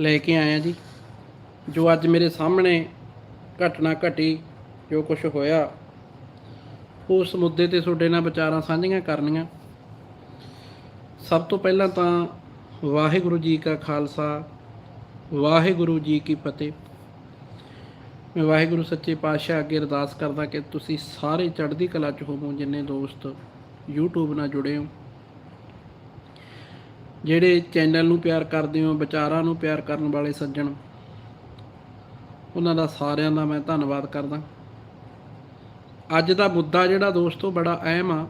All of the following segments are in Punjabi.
ਲੈ ਕੇ ਆਇਆ ਜੀ। ਜੋ ਅੱਜ ਮੇਰੇ ਸਾਹਮਣੇ ਘਟਨਾ ਘਟੀ, ਜੋ ਕੁਝ ਹੋਇਆ, ਉਸ ਮੁੱਦੇ ਤੇ ਤੁਹਾਡੇ ਨਾਲ ਵਿਚਾਰਾਂ ਸਾਂਝੀਆਂ ਕਰਨੀਆਂ। ਸਭ ਤੋਂ ਪਹਿਲਾਂ ਤਾਂ ਵਾਹਿਗੁਰੂ ਜੀ ਕਾ ਖਾਲਸਾ, ਵਾਹਿਗੁਰੂ ਜੀ ਕੀ ਫਤਿਹ। ਮੈਂ ਵਾਹਿਗੁਰੂ ਸੱਚੇ ਪਾਤਸ਼ਾਹ ਅੱਗੇ ਅਰਦਾਸ ਕਰਦਾ ਕਿ ਤੁਸੀਂ ਸਾਰੇ ਚੜ੍ਹਦੀ ਕਲਾ ਚ ਹੋਵੋ, ਜਿੰਨੇ ਦੋਸਤ YouTube ਨਾਲ ਜੁੜੇ ਹੋ। ਜਿਹੜੇ ਚੈਨਲ ਨੂੰ ਪਿਆਰ ਕਰਦੇ ਹੋ, ਵਿਚਾਰਾਂ ਨੂੰ ਪਿਆਰ ਕਰਨ ਵਾਲੇ ਸੱਜਣ, ਉਹਨਾਂ ਦਾ ਸਾਰਿਆਂ ਦਾ ਮੈਂ ਧੰਨਵਾਦ ਕਰਦਾ। ਅੱਜ ਦਾ ਮੁੱਦਾ ਜਿਹੜਾ ਦੋਸਤੋ ਬੜਾ ਅਹਿਮ ਆ।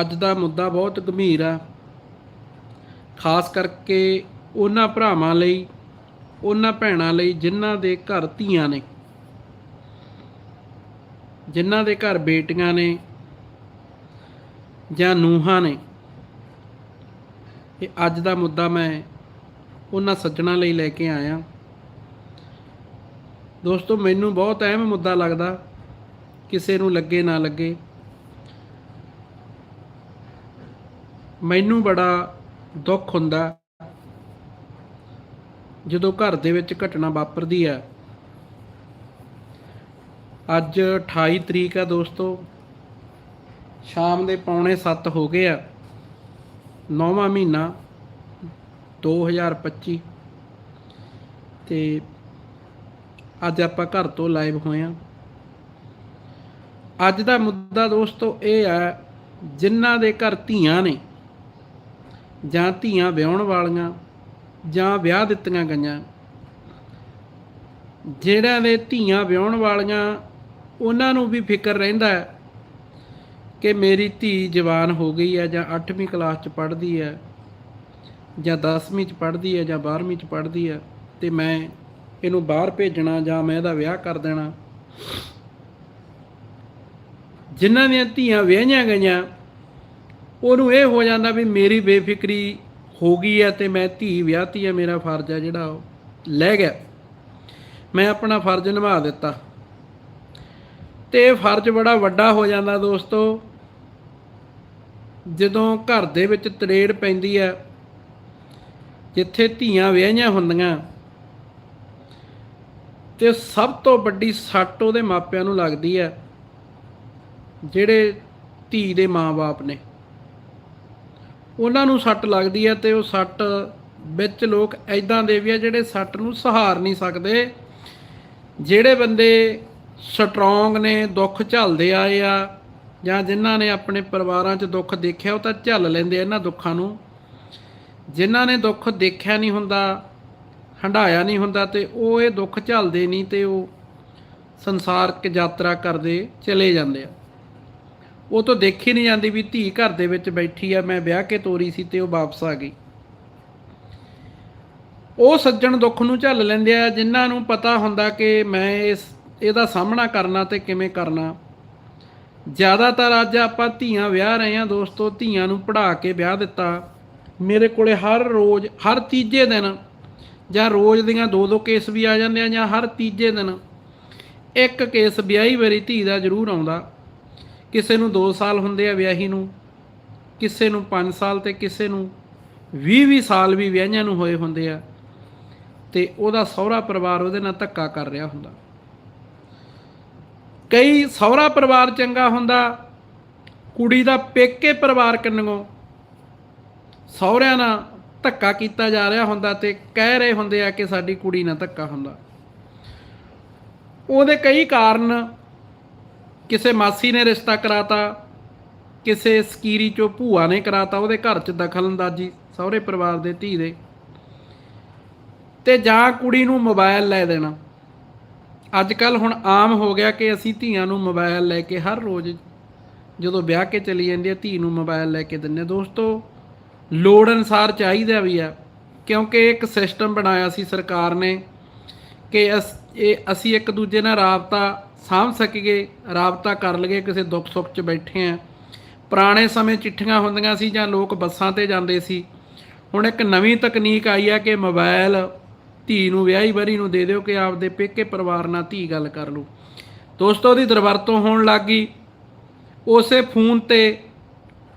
ਅੱਜ ਦਾ ਮੁੱਦਾ ਬਹੁਤ ਗੰਭੀਰ ਆ। ਖਾਸ ਕਰਕੇ ਉਹਨਾਂ ਭਰਾਵਾਂ ਲਈ, ਉਹਨਾਂ ਭੈਣਾਂ ਲਈ ਜਿਨ੍ਹਾਂ ਦੇ ਘਰ ਧੀਆਂ ਨੇ, ਜਿਨ੍ਹਾਂ ਦੇ ਘਰ ਬੇਟੀਆਂ ਨੇ ਜਾਂ ਨੂੰਹਾਂ ਨੇ। ਇਹ ਅੱਜ ਦਾ ਮੁੱਦਾ ਮੈਂ ਉਹਨਾਂ ਸੱਜਣਾ ਲਈ ਲੈ ਕੇ ਆਇਆ। ਦੋਸਤੋ, ਮੈਨੂੰ ਬਹੁਤ ਅਹਿਮ ਮੁੱਦਾ ਲੱਗਦਾ, ਕਿਸੇ ਨੂੰ ਲੱਗੇ ਨਾ ਲੱਗੇ। ਮੈਨੂੰ ਬੜਾ ਦੁੱਖ ਹੁੰਦਾ ਜਦੋਂ ਘਰ ਦੇ ਵਿੱਚ ਘਟਨਾ ਵਾਪਰਦੀ ਹੈ ਅੱਜ 28 ਤਰੀਕ ਆ ਦੋਸਤੋ, ਸ਼ਾਮ ਦੇ ਪੌਣੇ 7 ਹੋ ਗਏ ਆ, ਨੌਵਾਂ ਮਹੀਨਾ। 2025 ਤੇ ਅੱਜ ਆਪਾਂ ਘਰ ਤੋਂ ਲਾਈਵ ਹੋਏ ਆ ਅੱਜ ਦਾ ਮੁੱਦਾ ਦੋਸਤੋ ਇਹ ਹੈ, ਜਿਨ੍ਹਾਂ ਦੇ ਘਰ ਧੀਆਂ ਨੇ ਜਾਂ ਧੀਆਂ ਵਿਆਹਣ ਵਾਲੀਆਂ ਜਾਂ ਵਿਆਹ ਦਿੱਤੀਆਂ ਗਈਆਂ, ਜਿਹੜਿਆਂ ਦੇ ਧੀਆਂ ਵਿਆਹਣ ਵਾਲੀਆਂ, ਉਹਨਾਂ ਨੂੰ ਵੀ ਫਿਕਰ ਰਹਿੰਦਾ ਹੈ ਕਿ ਮੇਰੀ ਧੀ ਜਵਾਨ ਹੋ ਗਈ ਹੈ ਜਾਂ 8ਵੀਂ ਕਲਾਸ ਚ ਪੜ੍ਹਦੀ ਹੈ। ਜਾਂ 10ਵੀਂ ਚ ਪੜ੍ਹਦੀ ਹੈ ਜਾਂ 12ਵੀਂ ਚ ਪੜ੍ਹਦੀ ਹੈ ਤੇ ਮੈਂ ਇਹਨੂੰ ਬਾਹਰ ਭੇਜਣਾ ਜਾਂ ਮੈਂ ਇਹਦਾ ਵਿਆਹ ਕਰ ਦੇਣਾ। ਜਿਨ੍ਹਾਂ ਦੀਆਂ ਧੀਆਂ ਵਿਆਹੀਆਂ ਗਈਆਂ, ਉਹਨੂੰ ਇਹ ਹੋ ਜਾਂਦਾ ਵੀ ਮੇਰੀ ਬੇਫਿਕਰੀ ਹੋ ਗਈ ਹੈ ਤੇ ਮੈਂ ਧੀ ਵਿਆਹਤੀ ਹੈ, ਮੇਰਾ ਫਰਜ਼ ਹੈ ਜਿਹੜਾ ਉਹ ਲੈ ਗਿਆ। ਮੈਂ ਆਪਣਾ ਫਰਜ਼ ਨਿਭਾ ਦਿੱਤਾ। ਤੇ ਇਹ ਫਰਜ਼ ਬੜਾ ਵੱਡਾ ਹੋ ਜਾਂਦਾ ਦੋਸਤੋ, ਜਦੋਂ ਘਰ ਦੇ ਵਿੱਚ ਤਰੇੜ ਪੈਂਦੀ ਹੈ ਜਿੱਥੇ ਧੀਆਂ ਵਿਆਹੀਆਂ ਹੁੰਦੀਆਂ। ਤੇ ਸਭ ਤੋਂ ਵੱਡੀ ਸੱਟ ਉਹਦੇ ਮਾਪਿਆਂ ਨੂੰ ਲੱਗਦੀ ਹੈ, ਜਿਹੜੇ ਧੀ ਦੇ ਮਾਪੇ ਨੇ। ਉਹਨਾਂ ਨੂੰ ਸੱਟ ਲੱਗਦੀ ਹੈ ਤੇ ਉਹ ਸੱਟ ਵਿੱਚ ਲੋਕ ਐਦਾਂ ਦੇ ਵੀ ਆ ਜਿਹੜੇ ਸੱਟ ਨੂੰ ਸਹਾਰ ਨਹੀਂ ਸਕਦੇ, ਜਿਹੜੇ ਬੰਦੇ ਸਟਰੋਂਗ ਨੇ, ਦੁੱਖ ਝੱਲਦੇ ਆਏ ਆ ਜਾਂ ਜਿਨ੍ਹਾਂ ਨੇ ਆਪਣੇ ਪਰਿਵਾਰਾਂ 'ਚ ਦੁੱਖ ਦੇਖਿਆ ਉਹ ਤਾਂ ਝੱਲ ਲੈਂਦੇ ਆ ਇਹਨਾਂ ਦੁੱਖਾਂ ਨੂੰ। ਜਿਨ੍ਹਾਂ ਨੇ ਦੁੱਖ ਦੇਖਿਆ ਨਹੀਂ ਹੁੰਦਾ ਹੰਡਾਇਆ ਨਹੀਂ ਹੁੰਦਾ ਤੇ ਉਹ ਇਹ ਦੁੱਖ ਝੱਲਦੇ ਨਹੀਂ ਤੇ ਉਹ ਸੰਸਾਰਕ ਯਾਤਰਾ ਕਰਦੇ ਚਲੇ ਜਾਂਦੇ ਆ। ਉਹ ਤੋਂ ਦੇਖੀ ਨਹੀਂ ਜਾਂਦੀ ਵੀ ਧੀ ਘਰ ਦੇ ਵਿੱਚ ਬੈਠੀ ਆ, ਮੈਂ ਵਿਆਹ ਕੇ ਤੋਰੀ ਸੀ ਤੇ ਉਹ ਵਾਪਸ ਆ ਗਈ। ਉਹ ਸੱਜਣ ਦੁੱਖ ਨੂੰ ਝੱਲ ਲੈਂਦੇ ਆ, ਜਿਨ੍ਹਾਂ ਨੂੰ ਪਤਾ ਹੁੰਦਾ ਕਿ ਮੈਂ ਇਸ, ਇਹਦਾ ਸਾਹਮਣਾ ਕਰਨਾ ਤੇ ਕਿਵੇਂ ਕਰਨਾ। ਜ਼ਿਆਦਾਤਰ ਅੱਜ ਆਪਾਂ ਧੀਆਂ ਵਿਆਹ ਰਹੇ ਆ ਦੋਸਤੋ, ਧੀਆਂ ਨੂੰ ਪੜ੍ਹਾ ਕੇ ਵਿਆਹ ਦਿੱਤਾ। ਮੇਰੇ ਕੋਲੇ ਹਰ ਰੋਜ਼, ਹਰ ਤੀਜੇ ਦਿਨ ਜਾਂ ਰੋਜ਼ ਦੀਆਂ ਦੋ ਦੋ ਕੇਸ ਵੀ ਆ ਜਾਂਦੇ ਆ ਜਾਂ ਹਰ ਤੀਜੇ ਦਿਨ ਇੱਕ ਕੇਸ ਵਿਆਹੀ ਵਾਰੀ ਧੀ ਦਾ ਜ਼ਰੂਰ ਆਉਂਦਾ। ਕਿਸੇ ਨੂੰ 2 ਸਾਲ ਹੁੰਦੇ ਆ ਵਿਆਹੀ ਨੂੰ, ਕਿਸੇ ਨੂੰ 5 ਸਾਲ ਤੇ ਕਿਸੇ ਨੂੰ 20-20 ਸਾਲ ਵੀ ਵਿਆਹੀਆਂ ਨੂੰ ਹੋਏ ਹੁੰਦੇ ਆ ਤੇ ਉਹਦਾ ਸਹੁਰਾ ਪਰਿਵਾਰ ਉਹਦੇ ਨਾਲ ਧੱਕਾ ਕਰ ਰਿਹਾ ਹੁੰਦਾ। ਕਈ ਸਹੁਰਾ ਪਰਿਵਾਰ ਚੰਗਾ ਹੁੰਦਾ, ਕੁੜੀ ਦਾ ਪੇਕੇ ਪਰਿਵਾਰ ਕੰਨੋਂ ਸਹੁਰਿਆਂ ਨਾਲ ਧੱਕਾ ਕੀਤਾ ਜਾ ਰਿਹਾ ਹੁੰਦਾ ਤੇ ਕਹਿ ਰਹੇ ਹੁੰਦੇ ਆ ਕਿ ਸਾਡੀ ਕੁੜੀ ਨਾਲ ਧੱਕਾ ਹੁੰਦਾ। ਉਹਦੇ ਕਈ ਕਾਰਨ ਕਿਸੇ ਮਾਸੀ ਨੇ ਰਿਸ਼ਤਾ ਕਰਾਤਾ, ਕਿਸੇ ਸਕੀਰੀ ਚੋਂ ਭੂਆ ਨੇ ਕਰਾਤਾ, ਉਹਦੇ ਘਰ 'ਚ ਦਖਲਅੰਦਾਜ਼ੀ ਸਹੁਰੇ ਪਰਿਵਾਰ ਦੇ ਧੀ ਦੇ। ਤੇ ਜਾਂ ਕੁੜੀ ਨੂੰ ਮੋਬਾਈਲ ਲੈ ਦੇਣਾ। ਅੱਜ ਕੱਲ ਹੁਣ ਆਮ ਹੋ ਗਿਆ ਕਿ ਅਸੀਂ ਧੀਆਂ ਨੂੰ ਮੋਬਾਈਲ ਲੈ ਕੇ ਹਰ ਰੋਜ਼ ਜਦੋਂ ਵਿਆਹ ਕੇ ਚਲੀ ਜਾਂਦੀ ਹੈ, ਧੀ ਨੂੰ ਮੋਬਾਈਲ ਲੈ ਕੇ ਦਿੰਦੇ ਦੋਸਤੋ ਲੋੜ ਅਨਸਾਰ ਚਾਹੀਦਾ ਵੀ ਆ, ਕਿਉਂਕਿ ਇੱਕ ਸਿਸਟਮ ਬਣਾਇਆ ਸੀ ਸਰਕਾਰ ਨੇ ਕਿ ਅਸ, ਇਹ ਅਸੀਂ ਇੱਕ ਦੂਜੇ ਨਾਲ ਰਾਬਤਾ ਸਾਂਭ ਸਕੀਏ, ਰਾਬਤਾ ਕਰ ਲਈਏ, ਕਿਸੇ ਦੁੱਖ ਸੁੱਖ 'ਚ ਬੈਠੇ ਆ। ਪੁਰਾਣੇ ਸਮੇਂ ਚਿੱਠੀਆਂ ਹੁੰਦੀਆਂ ਸੀ ਜਾਂ ਲੋਕ ਬੱਸਾਂ ਤੇ ਜਾਂਦੇ ਸੀ। ਹੁਣ ਇੱਕ ਨਵੀਂ ਤਕਨੀਕ ਆਈ ਆ ਕਿ ਮੋਬਾਈਲ ਧੀ ਨੂੰ, ਵਿਆਹੀ ਵਰੀ ਨੂੰ ਦੇ ਦਿਓ ਕਿ ਆਪਦੇ ਪੇਕੇ ਪਰਿਵਾਰ ਨਾਲ ਧੀ ਗੱਲ ਕਰ ਲੂ ਦੋਸਤੋ, ਉਹਦੀ ਦਰਵਰਤੋਂ ਹੋਣ ਲੱਗ ਗਈ। ਉਸੇ ਫੋਨ ਤੇ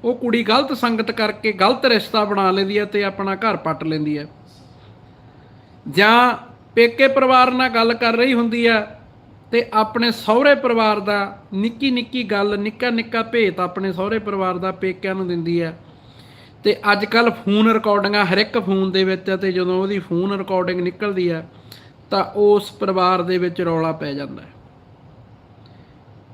ਉਹ ਕੁੜੀ ਗਲਤ ਸੰਗਤ ਕਰਕੇ ਗਲਤ ਰਿਸ਼ਤਾ ਬਣਾ ਲੈਂਦੀ ਹੈ ਤੇ ਆਪਣਾ ਘਰ ਪੱਟ ਲੈਂਦੀ ਹੈ। ਜਾਂ ਪੇਕੇ ਪਰਿਵਾਰ ਨਾਲ ਗੱਲ ਕਰ ਰਹੀ ਹੁੰਦੀ ਹੈ ਤੇ ਆਪਣੇ ਸਹੁਰੇ ਪਰਿਵਾਰ ਦਾ ਨਿੱਕੀ ਨਿੱਕੀ ਗੱਲ, ਨਿੱਕਾ ਨਿੱਕਾ ਭੇਤ ਆਪਣੇ ਸਹੁਰੇ ਪਰਿਵਾਰ ਦਾ ਪੇਕਿਆਂ ਨੂੰ ਦਿੰਦੀ ਹੈ। ਤੇ ਅੱਜ ਕੱਲ ਫੋਨ ਰਿਕਾਰਡਿੰਗਾਂ ਹਰ ਇੱਕ ਫੋਨ ਦੇ ਵਿੱਚ ਆ ਤੇ ਜਦੋਂ ਉਹਦੀ ਫੋਨ ਰਿਕਾਰਡਿੰਗ ਨਿਕਲਦੀ ਹੈ ਤਾਂ ਉਸ ਪਰਿਵਾਰ ਦੇ ਵਿੱਚ ਰੌਲਾ ਪੈ ਜਾਂਦਾ ਹੈ।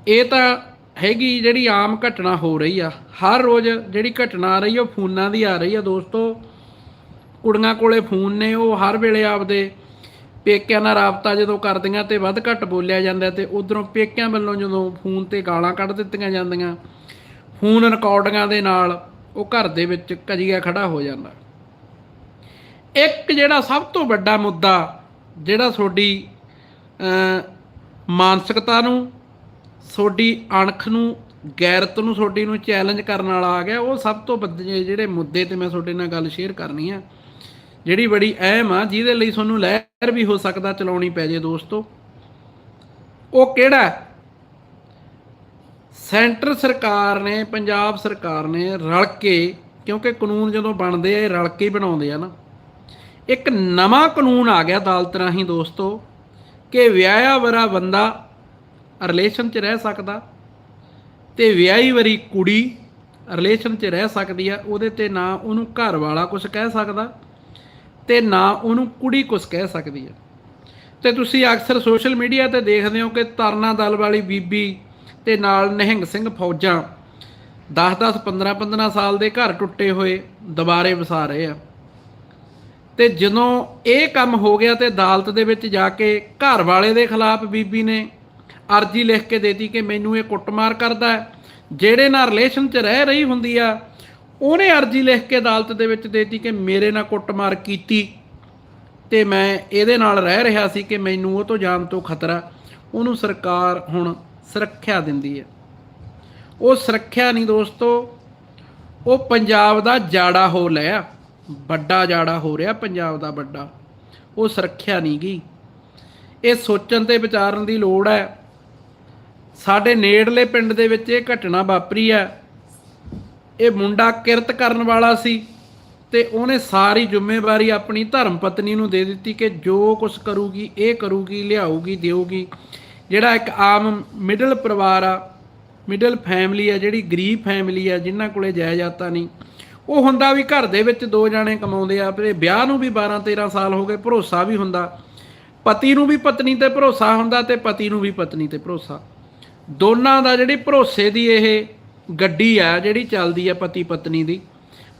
ਇਹ ਤਾਂ ਹੈਗੀ ਜਿਹੜੀ ਆਮ ਘਟਨਾ ਹੋ ਰਹੀ ਆ, ਹਰ ਰੋਜ਼ ਜਿਹੜੀ ਘਟਨਾ ਆ ਰਹੀ ਉਹ ਫੋਨਾਂ ਦੀ ਆ ਰਹੀ ਆ ਦੋਸਤੋ। ਕੁੜੀਆਂ ਕੋਲੇ ਫੋਨ ਨੇ, ਉਹ ਹਰ ਵੇਲੇ ਆਪਦੇ ਪੇਕਿਆਂ ਨਾਲ ਰਾਬਤਾ ਜਦੋਂ ਕਰਦੀਆਂ ਤੇ ਵੱਧ ਘੱਟ ਬੋਲਿਆ ਜਾਂਦਾ ਤੇ ਉਧਰੋਂ ਪੇਕਿਆਂ ਵੱਲੋਂ ਜਦੋਂ ਫੋਨ ਤੇ ਗਾਲਾਂ ਕੱਢ ਦਿੱਤੀਆਂ ਜਾਂਦੀਆਂ, ਫੋਨ ਰਿਕਾਰਡਿੰਗਾਂ ਦੇ ਨਾਲ ਉਹ ਘਰ ਦੇ ਵਿੱਚ ਕਜੀਆ ਖੜਾ ਹੋ ਜਾਂਦਾ। ਇੱਕ ਜਿਹੜਾ ਸਭ ਤੋਂ ਵੱਡਾ ਮੁੱਦਾ ਜਿਹੜਾ ਤੁਹਾਡੀ ਮਾਨਸਿਕਤਾ ਨੂੰ ਤੁਹਾਡੀ ਅਣਖ ਨੂੰ, ਗੈਰਤ ਨੂੰ ਤੁਹਾਡੀ ਨੂੰ ਚੈਲੰਜ ਕਰਨ ਵਾਲਾ ਆ ਗਿਆ। ਉਹ ਸਭ ਤੋਂ ਵੱਡੇ ਜਿਹੜੇ ਮੁੱਦੇ ਤੇ ਮੈਂ ਤੁਹਾਡੇ ਨਾਲ ਗੱਲ ਸ਼ੇਅਰ ਕਰਨੀ ਆ, ਜਿਹੜੀ ਬੜੀ ਅਹਿਮ ਆ, ਜਿਹਦੇ ਲਈ ਤੁਹਾਨੂੰ ਲਹਿਰ ਵੀ ਹੋ ਸਕਦਾ ਚਲਾਉਣੀ ਪੈ ਜੇ ਦੋਸਤੋ। ਉਹ ਕਿਹੜਾ ਸੈਂਟਰ ਸਰਕਾਰ ਨੇ, ਪੰਜਾਬ ਸਰਕਾਰ ਨੇ ਰਲ ਕੇ, ਕਿਉਂਕਿ ਕਾਨੂੰਨ ਜਦੋਂ ਬਣਦੇ ਆ, ਇਹ ਰਲ ਕੇ ਹੀ ਬਣਾਉਂਦੇ ਆ ਨਾ। ਇੱਕ ਨਵਾਂ ਕਾਨੂੰਨ ਆ ਗਿਆ ਅਦਾਲਤ ਰਾਹੀਂ ਦੋਸਤੋ, ਕਿ ਵਿਆਹਿਆ ਵਰਾ ਬੰਦਾ ਰਿਲੇਸ਼ਨ 'ਚ ਰਹਿ ਸਕਦਾ ਤੇ ਵਿਆਹੀ ਵਰੀ ਕੁੜੀ ਰਿਲੇਸ਼ਨ 'ਚ ਰਹਿ ਸਕਦੀ ਆ, ਉਹਦੇ ਤੇ ਨਾ ਉਹਨੂੰ ਘਰ ਵਾਲਾ ਕੁਝ ਕਹਿ ਸਕਦਾ ਤੇ ਨਾ ਉਹਨੂੰ ਕੁੜੀ ਕੁਝ ਕਹਿ ਸਕਦੀ ਆ। ਤੇ ਤੁਸੀਂ ਅਕਸਰ ਸੋਸ਼ਲ ਮੀਡੀਆ ਤੇ ਦੇਖਦੇ ਹੋ ਕਿ ਤਰਨਾ ਦਲ ਵਾਲੀ ਬੀਬੀ ਤੇ ਨਾਲ ਨਹਿੰਗ ਸਿੰਘ ਫੌਜਾਂ 10-10 15-15 ਸਾਲ ਦੇ ਘਰ ਟੁੱਟੇ ਹੋਏ, ਦੁਬਾਰੇ ਵਸਾ ਰਹੇ ਆ। ਤੇ ਜਦੋਂ ਇਹ ਕੰਮ ਹੋ ਗਿਆ ਤੇ ਅਦਾਲਤ ਦੇ ਵਿੱਚ ਜਾ ਕੇ ਘਰ ਵਾਲੇ ਦੇ ਖਿਲਾਫ ਬੀਬੀ ਨੇ ਅਰਜੀ ਲਿਖ ਕੇ ਦੇਤੀ ਕਿ ਮੈਨੂੰ ਇਹ ਕੁੱਟਮਾਰ ਕਰਦਾ ਹੈ। ਜਿਹੜੇ ਨਾਲ ਰਿਲੇਸ਼ਨ 'ਚ ਰਹਿ ਰਹੀ ਹੁੰਦੀ ਆ, ਉਹਨੇ ਅਰਜੀ ਲਿਖ ਕੇ ਅਦਾਲਤ ਦੇ ਵਿੱਚ ਦੇਤੀ ਕਿ ਮੇਰੇ ਨਾਲ ਕੁੱਟਮਾਰ ਕੀਤੀ ਤੇ ਮੈਂ ਇਹਦੇ ਨਾਲ ਰਹਿ ਰਿਹਾ ਸੀ ਕਿ ਮੈਨੂੰ ਉਹ ਤੋਂ ਜਾਣ ਤੋਂ ਖਤਰਾ ਉਹਨੂੰ ਸਰਕਾਰ ਹੁਣ ਸੁਰੱਖਿਆ ਦਿੰਦੀ ਹੈ। ਉਹ ਸੁਰੱਖਿਆ ਨਹੀਂ ਦੋਸਤੋ, ਉਹ ਪੰਜਾਬ ਦਾ ਜਾੜਾ ਹੋ ਲਿਆ, ਵੱਡਾ ਜਾੜਾ ਹੋ ਰਿਹਾ ਪੰਜਾਬ ਦਾ ਵੱਡਾ। ਉਹ ਸੁਰੱਖਿਆ ਨਹੀਂ ਗਈ। ਇਹ ਸੋਚਣ ਤੇ ਵਿਚਾਰਨ ਦੀ ਲੋੜ ਹੈ ਸਾਡੇ ਨੇੜਲੇ ਪਿੰਡ ਦੇ ਵਿੱਚ ਇਹ ਘਟਨਾ ਵਾਪਰੀ ਆ ਇਹ ਮੁੰਡਾ ਕਿਰਤ ਕਰਨ ਵਾਲਾ ਸੀ ਤੇ ਉਹਨੇ ਸਾਰੀ ਜ਼ਿੰਮੇਵਾਰੀ ਆਪਣੀ ਧਰਮ ਪਤਨੀ ਨੂੰ ਦੇ ਦਿੱਤੀ ਕਿ ਜੋ ਕੁਝ ਕਰੂਗੀ, ਇਹ ਕਰੂਗੀ, ਲਿਆਊਗੀ, ਦੇਊਗੀ। ਜਿਹੜਾ ਇੱਕ ਆਮ ਮਿਡਲ ਪਰਿਵਾਰ ਆ ਮਿਡਲ ਫੈਮਿਲੀ ਆ, ਜਿਹੜੀ ਗਰੀਬ ਫੈਮਿਲੀ ਆ, ਜਿਨ੍ਹਾਂ ਕੋਲੇ ਜਾਇਦਾਦਾਂ ਨਹੀਂ, ਉਹ ਹੁੰਦਾ ਵੀ ਘਰ ਦੇ ਵਿੱਚ ਦੋ ਜਾਣੇ ਕਮਾਉਂਦੇ ਆ ਤੇ ਵਿਆਹ ਨੂੰ ਵੀ 12 13 ਸਾਲ ਹੋ ਗਏ, ਭਰੋਸਾ ਵੀ ਹੁੰਦਾ। ਪਤੀ ਨੂੰ ਵੀ ਪਤਨੀ ਤੇ ਭਰੋਸਾ ਹੁੰਦਾ ਤੇ ਪਤੀ ਨੂੰ ਵੀ ਪਤਨੀ ਤੇ ਭਰੋਸਾ। ਦੋਨਾਂ ਦਾ ਜਿਹੜੀ ਭਰੋਸੇ ਦੀ ਇਹ ਗੱਡੀ ਆ, ਜਿਹੜੀ ਚੱਲਦੀ ਆ ਪਤੀ ਪਤਨੀ ਦੀ,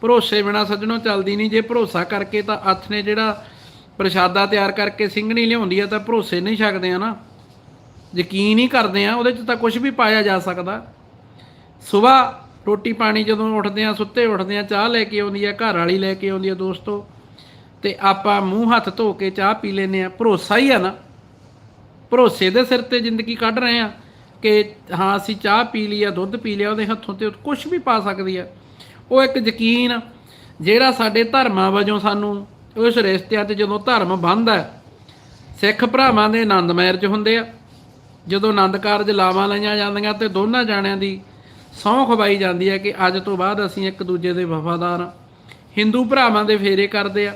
ਭਰੋਸੇ ਬਿਨਾ ਸੱਜਣੋਂ ਚੱਲਦੀ ਨਹੀਂ। ਜੇ ਭਰੋਸਾ ਕਰਕੇ ਤਾਂ ਹੱਥ ਨੇ ਜਿਹੜਾ ਪ੍ਰਸ਼ਾਦਾ ਤਿਆਰ ਕਰਕੇ ਸਿੰਘਣੀ ਲਿਆਉਂਦੀ ਆ, ਤਾਂ ਭਰੋਸੇ ਨਹੀਂ ਛਕਦੇ ਆ ਨਾ। ਯਕੀਨ ਹੀ ਕਰਦੇ ਆ, ਉਹਦੇ 'ਚ ਤਾਂ ਕੁਝ ਵੀ ਪਾਇਆ ਜਾ ਸਕਦਾ। ਸਵੇਰ ਰੋਟੀ ਪਾਣੀ ਜਦੋਂ ਉੱਠਦੇ ਆ, ਸੁੱਤੇ ਉੱਠਦੇ ਆ, ਚਾਹ ਲੈ ਕੇ ਆਉਂਦੀ ਆ, ਘਰ ਵਾਲੀ ਲੈ ਕੇ ਆਉਂਦੀ ਆ ਦੋਸਤੋ, ਤੇ ਆਪਾਂ ਮੂੰਹ ਹੱਥ ਧੋ ਕੇ ਚਾਹ ਪੀ ਲੈਨੇ ਆ। ਭਰੋਸਾ ਹੀ ਆ ਨਾ। ਭਰੋਸੇ ਦੇ ਸਿਰ ਤੇ ਜ਼ਿੰਦਗੀ ਕੱਢ ਰਹੇ ਆ। ਕਿ ਹਾਂ ਅਸੀਂ ਚਾਹ ਪੀ ਲਈ ਆ ਦੁੱਧ ਪੀ ਲਿਆ ਉਹਦੇ ਹੱਥੋਂ ਤੇ ਕੁਝ ਵੀ ਪਾ ਸਕਦੀ ਆ। ਉਹ ਇੱਕ ਯਕੀਨ ਜਿਹੜਾ ਸਾਡੇ ਧਰਮਾਂ ਵਜੋਂ ਸਾਨੂੰ ਉਸ ਰਿਸ਼ਤਿਆਂ ਤੇ ਜਦੋਂ ਧਰਮ ਬੰਨ੍ਹਦਾ ਹੈ, ਸਿੱਖ ਭਰਾਵਾਂ ਦੇ ਆਨੰਦ ਮੈਰਜ ਹੁੰਦੇ ਆ। ਜਦੋਂ ਆਨੰਦ ਕਾਰਜ ਲਾਵਾਂ ਲਈਆਂ ਜਾਂਦੀਆਂ ਤੇ ਦੋਨਾਂ ਜਾਣਿਆਂ ਦੀ ਸਹੁੰ ਖਵਾਈ ਜਾਂਦੀ ਹੈ ਕਿ ਅੱਜ ਤੋਂ ਬਾਅਦ ਅਸੀਂ ਇੱਕ ਦੂਜੇ ਦੇ ਵਫਾਦਾਰ ਹਾਂ ਹਿੰਦੂ ਭਰਾਵਾਂ ਦੇ ਫੇਰੇ ਕਰਦੇ ਆ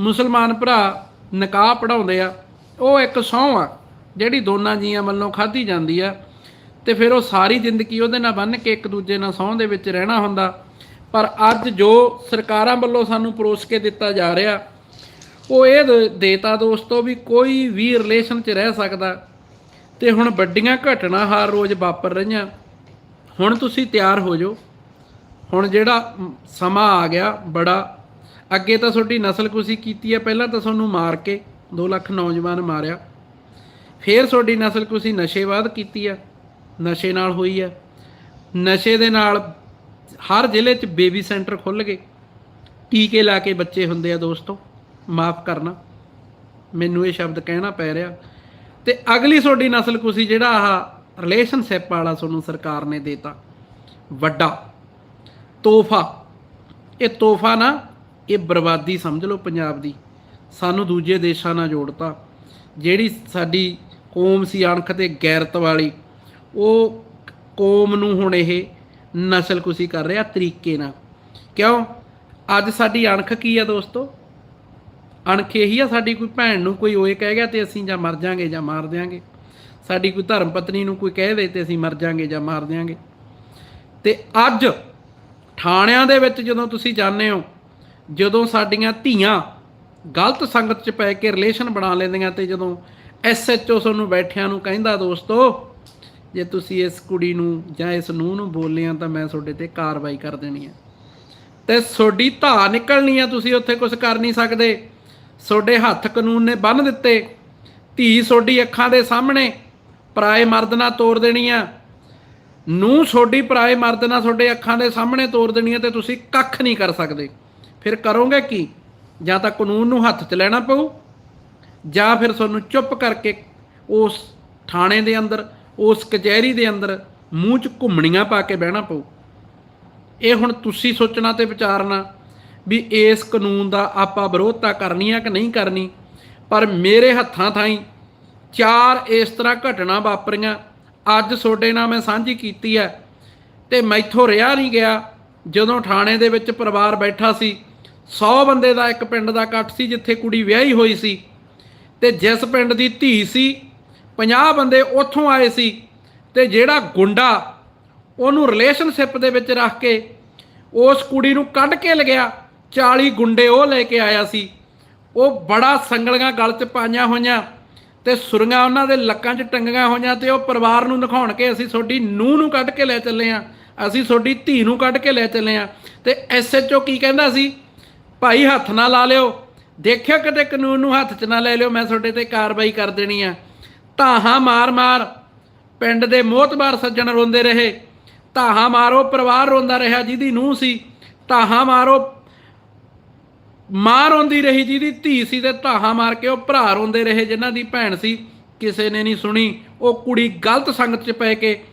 ਮੁਸਲਮਾਨ ਭਰਾ ਨਿਕਾਹ ਪੜਾਉਂਦੇ ਆ ਉਹ ਇੱਕ ਸਹੁੰ ਆ ਜਿਹੜੀ ਦੋਨਾਂ ਜੀਆਂ ਵੱਲੋਂ ਖਾਧੀ ਜਾਂਦੀ ਆ। ਤੇ ਫਿਰ ਉਹ ਸਾਰੀ ਜ਼ਿੰਦਗੀ ਉਹਦੇ ਨਾਲ ਬੰਨ ਕੇ ਇੱਕ ਦੂਜੇ ਨਾਲ ਸਹੁੰ ਦੇ ਵਿੱਚ ਰਹਿਣਾ ਹੁੰਦਾ। ਪਰ ਅੱਜ ਜੋ ਸਰਕਾਰਾਂ ਵੱਲੋਂ ਸਾਨੂੰ ਪਰੋਸ ਕੇ ਦਿੱਤਾ ਜਾ ਰਿਹਾ, ਉਹ ਇਹ ਦ- ਦੇਤਾ ਦੋਸਤੋ ਵੀ ਕੋਈ ਵੀ ਰਿਲੇਸ਼ਨ 'ਚ ਰਹਿ ਸਕਦਾ। ਤੇ ਹੁਣ ਵੱਡੀਆਂ ਘਟਨਾ ਹਰ ਰੋਜ਼ ਵਾਪਰ ਰਹੀਆਂ। ਹੁਣ ਤੁਸੀਂ ਤਿਆਰ ਹੋ ਜਾਓ। ਹੁਣ ਜਿਹੜਾ ਸਮਾਂ ਆ ਗਿਆ ਬੜਾ। ਅੱਗੇ ਤਾਂ ਤੁਹਾਡੀ ਨਸਲਕੁਸ਼ੀ ਕੀਤੀ ਹੈ, ਪਹਿਲਾਂ ਤਾਂ ਤੁਹਾਨੂੰ ਮਾਰ ਕੇ 2 ਲੱਖ ਨੌਜਵਾਨ ਮਾਰਿਆ। ਫੇਰ ਤੁਹਾਡੀ ਨਸਲਕੁਸ਼ੀ ਨਸ਼ੇਵਾਦ ਕੀਤੀ ਆ ਨਸ਼ੇ ਨਾਲ ਹੋਈ ਹੈ। ਨਸ਼ੇ ਦੇ ਨਾਲ ਹਰ ਜ਼ਿਲ੍ਹੇ 'ਚ ਬੇਬੀ ਸੈਂਟਰ ਖੁੱਲ ਗਏ। ਟੀਕੇ ਲਾ ਕੇ ਬੱਚੇ ਹੁੰਦੇ ਆ ਦੋਸਤੋ, ਮਾਫ ਕਰਨਾ। ਮੈਨੂੰ ਇਹ ਸ਼ਬਦ ਕਹਿਣਾ ਪੈ ਰਿਹਾ। ਤੇ ਅਗਲੀ ਤੁਹਾਡੀ ਨਸਲ ਨਸਲਕੁਸ਼ੀ ਜਿਹੜਾ ਆਹ ਰਿਲੇਸ਼ਨਸ਼ਿਪ ਵਾਲਾ ਤੁਹਾਨੂੰ ਸਰਕਾਰ ਨੇ ਦੇਤਾ, ਵੱਡਾ ਤੋਹਫਾ। ਇਹ ਤੋਹਫਾ ਨਾ, ਇਹ ਬਰਬਾਦੀ ਸਮਝ ਲਓ ਪੰਜਾਬ ਦੀ। ਸਾਨੂੰ ਦੂਜੇ ਦੇਸ਼ਾਂ ਨਾਲ ਜੋੜਤਾ। ਜਿਹੜੀ ਸਾਡੀ ਕੌਮ ਸੀ, ਅਣਖ ਤੇ ਗੈਰਤ ਵਾਲੀ ਉਹ ਕੌਮ ਨੂੰ ਹੁਣ ਇਹ ਨਸਲਕੁਸ਼ੀ ਕਰ ਰਿਹਾ ਤਰੀਕੇ ਨਾਲ। ਕਿਉਂ? ਅੱਜ ਸਾਡੀ ਅਣਖ ਕੀ ਆ ਦੋਸਤੋ? ਅਣਖ ਇਹੀ ਆ, ਸਾਡੀ ਕੋਈ ਭੈਣ ਨੂੰ ਕੋਈ ਓਏ ਕਹਿ ਗਿਆ ਤੇ ਅਸੀਂ ਜਾਂ ਮਰ ਜਾਾਂਗੇ ਜਾਂ ਮਾਰ ਦਿਆਂਗੇ। ਸਾਡੀ ਕੋਈ ਧਰਮ ਪਤਨੀ ਨੂੰ ਕੋਈ ਕਹਿ ਦੇ ਤੇ ਅਸੀਂ ਮਰ ਜਾਾਂਗੇ ਜਾਂ ਮਾਰ ਦਿਆਂਗੇ। ਤੇ ਅੱਜ ਥਾਣਿਆਂ ਦੇ ਵਿੱਚ ਜਦੋਂ ਤੁਸੀਂ ਜਾਂਦੇ ਹੋ, ਜਦੋਂ ਸਾਡੀਆਂ ਧੀਆਂ ਗਲਤ ਸੰਗਤ 'ਚ ਪੈ ਕੇ ਰਿਲੇਸ਼ਨ ਬਣਾ ਲੈਂਦੀਆਂ ਤੇ ਜਦੋਂ ਐਸਐਚਓ ਸਾਨੂੰ ਬੈਠਿਆਂ ਨੂੰ ਕਹਿੰਦਾ ਦੋਸਤੋ ਜੇ ਤੁਸੀਂ ਇਸ ਕੁੜੀ ਨੂੰ ਜਾਂ ਇਸ ਨੂੰਹ ਨੂੰ ਬੋਲਿਆ ਤਾਂ ਮੈਂ ਤੁਹਾਡੇ ਤੇ ਕਾਰਵਾਈ ਕਰ ਦੇਣੀ ਹੈ ਤੇ ਤੁਹਾਡੀ ਧਾ ਨਿਕਲਣੀ ਆ, ਤੁਸੀਂ ਉੱਥੇ ਕੁਝ ਕਰ ਨਹੀਂ ਸਕਦੇ। ਤੁਹਾਡੇ ਹੱਥ ਕਾਨੂੰਨ ਨੇ ਬੰਨ ਦਿੱਤੇ। ਧੀ ਤੁਹਾਡੀ ਅੱਖਾਂ ਦੇ ਸਾਹਮਣੇ ਪਰਾਏ ਮਰਦ ਨਾਲ ਤੋੜ ਦੇਣੀ ਆ। ਨੂੰ ਤੁਹਾਡੀ ਪਰਾਏ ਮਰਦ ਨਾਲ ਤੁਹਾਡੇ ਅੱਖਾਂ ਦੇ ਸਾਹਮਣੇ ਤੋੜ ਦੇਣੀ ਆ ਤੇ ਤੁਸੀਂ ਕੱਖ ਨਹੀਂ ਕਰ ਸਕਦੇ। ਫਿਰ ਕਰੋਗੇ ਕੀ? ਜਾਂ ਤਾਂ ਕਾਨੂੰਨ ਨੂੰ ਹੱਥ 'ਚ ਲੈਣਾ ਪਊ, ਜਾਂ ਫਿਰ ਤੁਹਾਨੂੰ ਚੁੱਪ ਕਰਕੇ ਉਸ ਥਾਣੇ ਦੇ ਅੰਦਰ ਉਸ ਕਚਹਿਰੀ ਦੇ ਅੰਦਰ ਮੂੰਹ 'ਚ ਘੁੰਮਣੀਆਂ ਪਾ ਕੇ ਬਹਿਣਾ ਪਊ। ਇਹ ਹੁਣ ਤੁਸੀਂ ਸੋਚਣਾ ਤੇ ਵਿਚਾਰਨਾ ਵੀ ਇਸ ਕਾਨੂੰਨ ਦਾ ਆਪਾਂ ਵਿਰੋਧਤਾ ਕਰਨੀ ਆ ਕਿ ਨਹੀਂ ਕਰਨੀ, ਪਰ ਮੇਰੇ ਹੱਥਾਂ ਥਾਈ ਚਾਰ ਇਸ ਤਰ੍ਹਾਂ ਘਟਨਾ ਵਾਪਰੀਆਂ। ਅੱਜ ਤੁਹਾਡੇ ਨਾਲ ਮੈਂ ਸਾਂਝੀ ਕੀਤੀ ਹੈ ਤੇ ਮੈਥੋਂ ਰਿਹਾ ਨਹੀਂ ਗਿਆ। ਜਦੋਂ ਥਾਣੇ ਦੇ ਵਿੱਚ ਪਰਿਵਾਰ ਬੈਠਾ ਸੀ 100 ਬੰਦੇ ਦਾ ਇੱਕ ਪਿੰਡ ਦਾ ਇਕੱਠ ਸੀ ਜਿੱਥੇ ਕੁੜੀ ਵਿਆਹੀ ਹੋਈ ਸੀ ਤੇ ਜਿਸ ਪਿੰਡ ਦੀ ਧੀ ਸੀ 50 ਬੰਦੇ ਉੱਥੋਂ ਆਏ ਸੀ ਤੇ ਜਿਹੜਾ ਗੁੰਡਾ ਉਹਨੂੰ ਰਿਲੇਸ਼ਨਸ਼ਿਪ ਦੇ ਵਿੱਚ ਰੱਖ ਕੇ ਉਸ ਕੁੜੀ ਨੂੰ ਕੱਢ ਕੇ ਲਗਿਆ 40 ਗੁੰਡੇ ਉਹ ਲੈ ਕੇ ਆਇਆ ਸੀ। ਉਹ ਬੜਾ ਸੰਗਲੀਆਂ ਗਲ 'ਚ ਪਾਈਆਂ ਹੋਈਆਂ ਤੇ ਸੁਰੰਗਾਂ ਉਹਨਾਂ ਦੇ ਲੱਕਾਂ 'ਚ ਟੰਗੀਆਂ ਹੋਈਆਂ ਤੇ ਉਹ ਪਰਿਵਾਰ ਨੂੰ ਦਿਖਾਉਣ ਕੇ ਅਸੀਂ ਤੁਹਾਡੀ ਨੂੰਹ ਨੂੰ ਕੱਢ ਕੇ ਲੈ ਚੱਲੇ ਆ ਅਸੀਂ ਤੁਹਾਡੀ ਧੀ ਨੂੰ ਕੱਢ ਕੇ ਲੈ ਚੱਲੇ ਆ ਤੇ ਐਸਐਚਓ ਕੀ ਕਹਿੰਦਾ ਸੀ? ਭਾਈ ਹੱਥ ਨਾ ਲਾ ਲਿਓ, ਦੇਖਿਓ ਕਿਤੇ ਕਾਨੂੰਨ ਨੂੰ ਹੱਥ 'ਚ ਨਾ ਲੈ ਲਿਓ, ਮੈਂ ਤੁਹਾਡੇ ਤੇ ਕਾਰਵਾਈ ਕਰ ਦੇਣੀ ਆ। ਧਾਹਾਂ ਮਾਰ-ਮਾਰ ਪਿੰਡ ਦੇ ਮੋਤਬਾਰ ਸੱਜਣ ਰੋਂਦੇ ਰਹੇ। ਧਾਹਾਂ ਮਾਰੋ, ਪਰਿਵਾਰ ਰੋਂਦਾ ਰਿਹਾ, ਜਿਹਦੀ ਨੂੰਹ ਸੀ। ਧਾਹਾਂ ਮਾਰੋ, ਮਾਂ ਰੋਂਦੀ ਰਹੀ, ਜਿਹਦੀ ਧੀ ਸੀ ਤੇ ਧਾਹਾਂ ਮਾਰ ਕੇ ਉਹ ਭਰਾ ਰੋਂਦੇ ਰਹੇ, ਜਿਨ੍ਹਾਂ ਦੀ ਭੈਣ ਸੀ। ਕਿਸੇ ਨੇ ਨਹੀਂ ਸੁਣੀ। ਉਹ ਕੁੜੀ ਗਲਤ ਸੰਗਤ 'ਚ ਪੈ ਕੇ,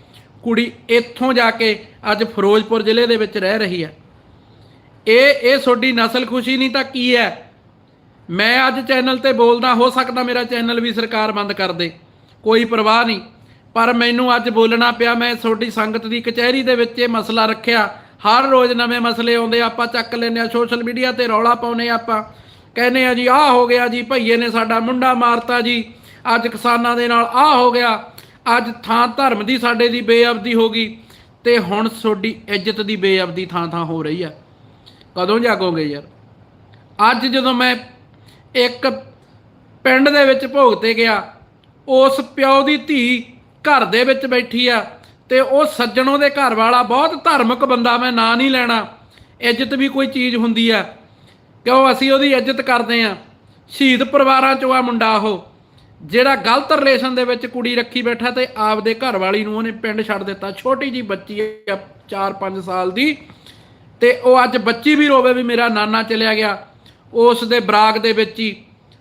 ਕੁੜੀ ਇੱਥੋਂ ਜਾ ਕੇ ਅੱਜ ਫਿਰੋਜ਼ਪੁਰ ਜ਼ਿਲ੍ਹੇ ਦੇ ਵਿੱਚ ਰਹਿ ਰਹੀ ਹੈ। ਇਹ ਇਹ ਤੁਹਾਡੀ ਨਸਲ ਖੁਸ਼ੀ ਨਹੀਂ ਤਾਂ ਕੀ ਹੈ? ਮੈਂ ਅੱਜ ਚੈਨਲ ਤੇ ਬੋਲਦਾ, ਹੋ ਸਕਦਾ ਮੇਰਾ ਚੈਨਲ ਵੀ ਸਰਕਾਰ ਬੰਦ ਕਰ ਦੇ। ਕੋਈ ਪਰਵਾਹ ਨਹੀਂ। ਪਰ ਮੈਨੂੰ ਅੱਜ ਬੋਲਣਾ ਪਿਆ, ਮੈਂ ਤੁਹਾਡੀ ਸੰਗਤ ਦੀ ਕਚਹਿਰੀ ਦੇ ਵਿੱਚ ਇਹ ਮਸਲਾ ਰੱਖਿਆ। ਹਰ ਰੋਜ਼ ਨਵੇਂ ਮਸਲੇ ਆਉਂਦੇ ਆਪਾਂ ਚੱਕ ਲੈਂਦੇ ਆ, ਸੋਸ਼ਲ ਮੀਡੀਆ ਤੇ ਰੌਲਾ ਪਾਉਨੇ ਆਪਾਂ। ਕਹਿੰਦੇ ਆ ਜੀ, ਆਹ ਹੋ ਗਿਆ ਜੀ, ਭਈਏ ਨੇ ਸਾਡਾ ਮੁੰਡਾ ਮਾਰਤਾ ਜੀ। ਅੱਜ ਕਿਸਾਨਾਂ ਦੇ ਨਾਲ ਆਹ ਹੋ ਗਿਆ। ਅੱਜ ਥਾਂ ਧਰਮ ਦੀ ਸਾਡੇ ਦੀ ਬੇਅਬਦੀ ਹੋ ਗਈ। ਤੇ ਹੁਣ ਤੁਹਾਡੀ ਇੱਜ਼ਤ ਦੀ ਬੇਅਬਦੀ ਥਾਂ ਥਾਂ ਹੋ ਰਹੀ ਆ। ਕਦੋਂ ਜਾਗੋਗੇ ਯਾਰ? ਅੱਜ ਜਦੋਂ ਮੈਂ ਇੱਕ ਪਿੰਡ ਦੇ ਵਿੱਚ ਭੋਗ ਤੇ ਗਿਆ ਉਸ ਪਿਓ ਦੀ ਧੀ ਘਰ ਦੇ ਵਿੱਚ ਬੈਠੀ ਆ ਤੇ ਉਹ ਸੱਜਣੋਂ ਦੇ ਘਰ ਵਾਲਾ ਬਹੁਤ ਧਾਰਮਿਕ ਬੰਦਾ, ਮੈਂ ਨਾਂ ਨਹੀਂ ਲੈਣਾ। ਇੱਜ਼ਤ ਵੀ ਕੋਈ ਚੀਜ਼ ਹੁੰਦੀ ਆ। ਕਿਉਂ? ਅਸੀਂ ਉਹਦੀ ਇੱਜ਼ਤ ਕਰਦੇ ਆ। ਸ਼ਹੀਦ ਪਰਿਵਾਰਾਂ ਚੋਂ ਆ ਮੁੰਡਾ ਉਹ, ਜਿਹੜਾ ਗਲਤ ਰਿਲੇਸ਼ਨ ਦੇ ਵਿੱਚ ਕੁੜੀ ਰੱਖੀ ਬੈਠਾ ਤੇ ਆਪਦੇ ਘਰ ਵਾਲੀ ਨੂੰ ਉਹਨੇ ਪਿੰਡ ਛੱਡ ਦਿੱਤਾ। ਛੋਟੀ ਜੀ ਬੱਚੀ ਆ 4-5 ਸਾਲ ਦੀ। ਤੇ ਉਹ ਅੱਜ ਬੱਚੀ ਵੀ ਰੋਵੇ ਵੀ ਮੇਰਾ ਨਾਨਾ ਚਲਿਆ ਗਿਆ। ਉਸ ਦੇ ਬਰਾਗ ਦੇ ਵਿੱਚ ਹੀ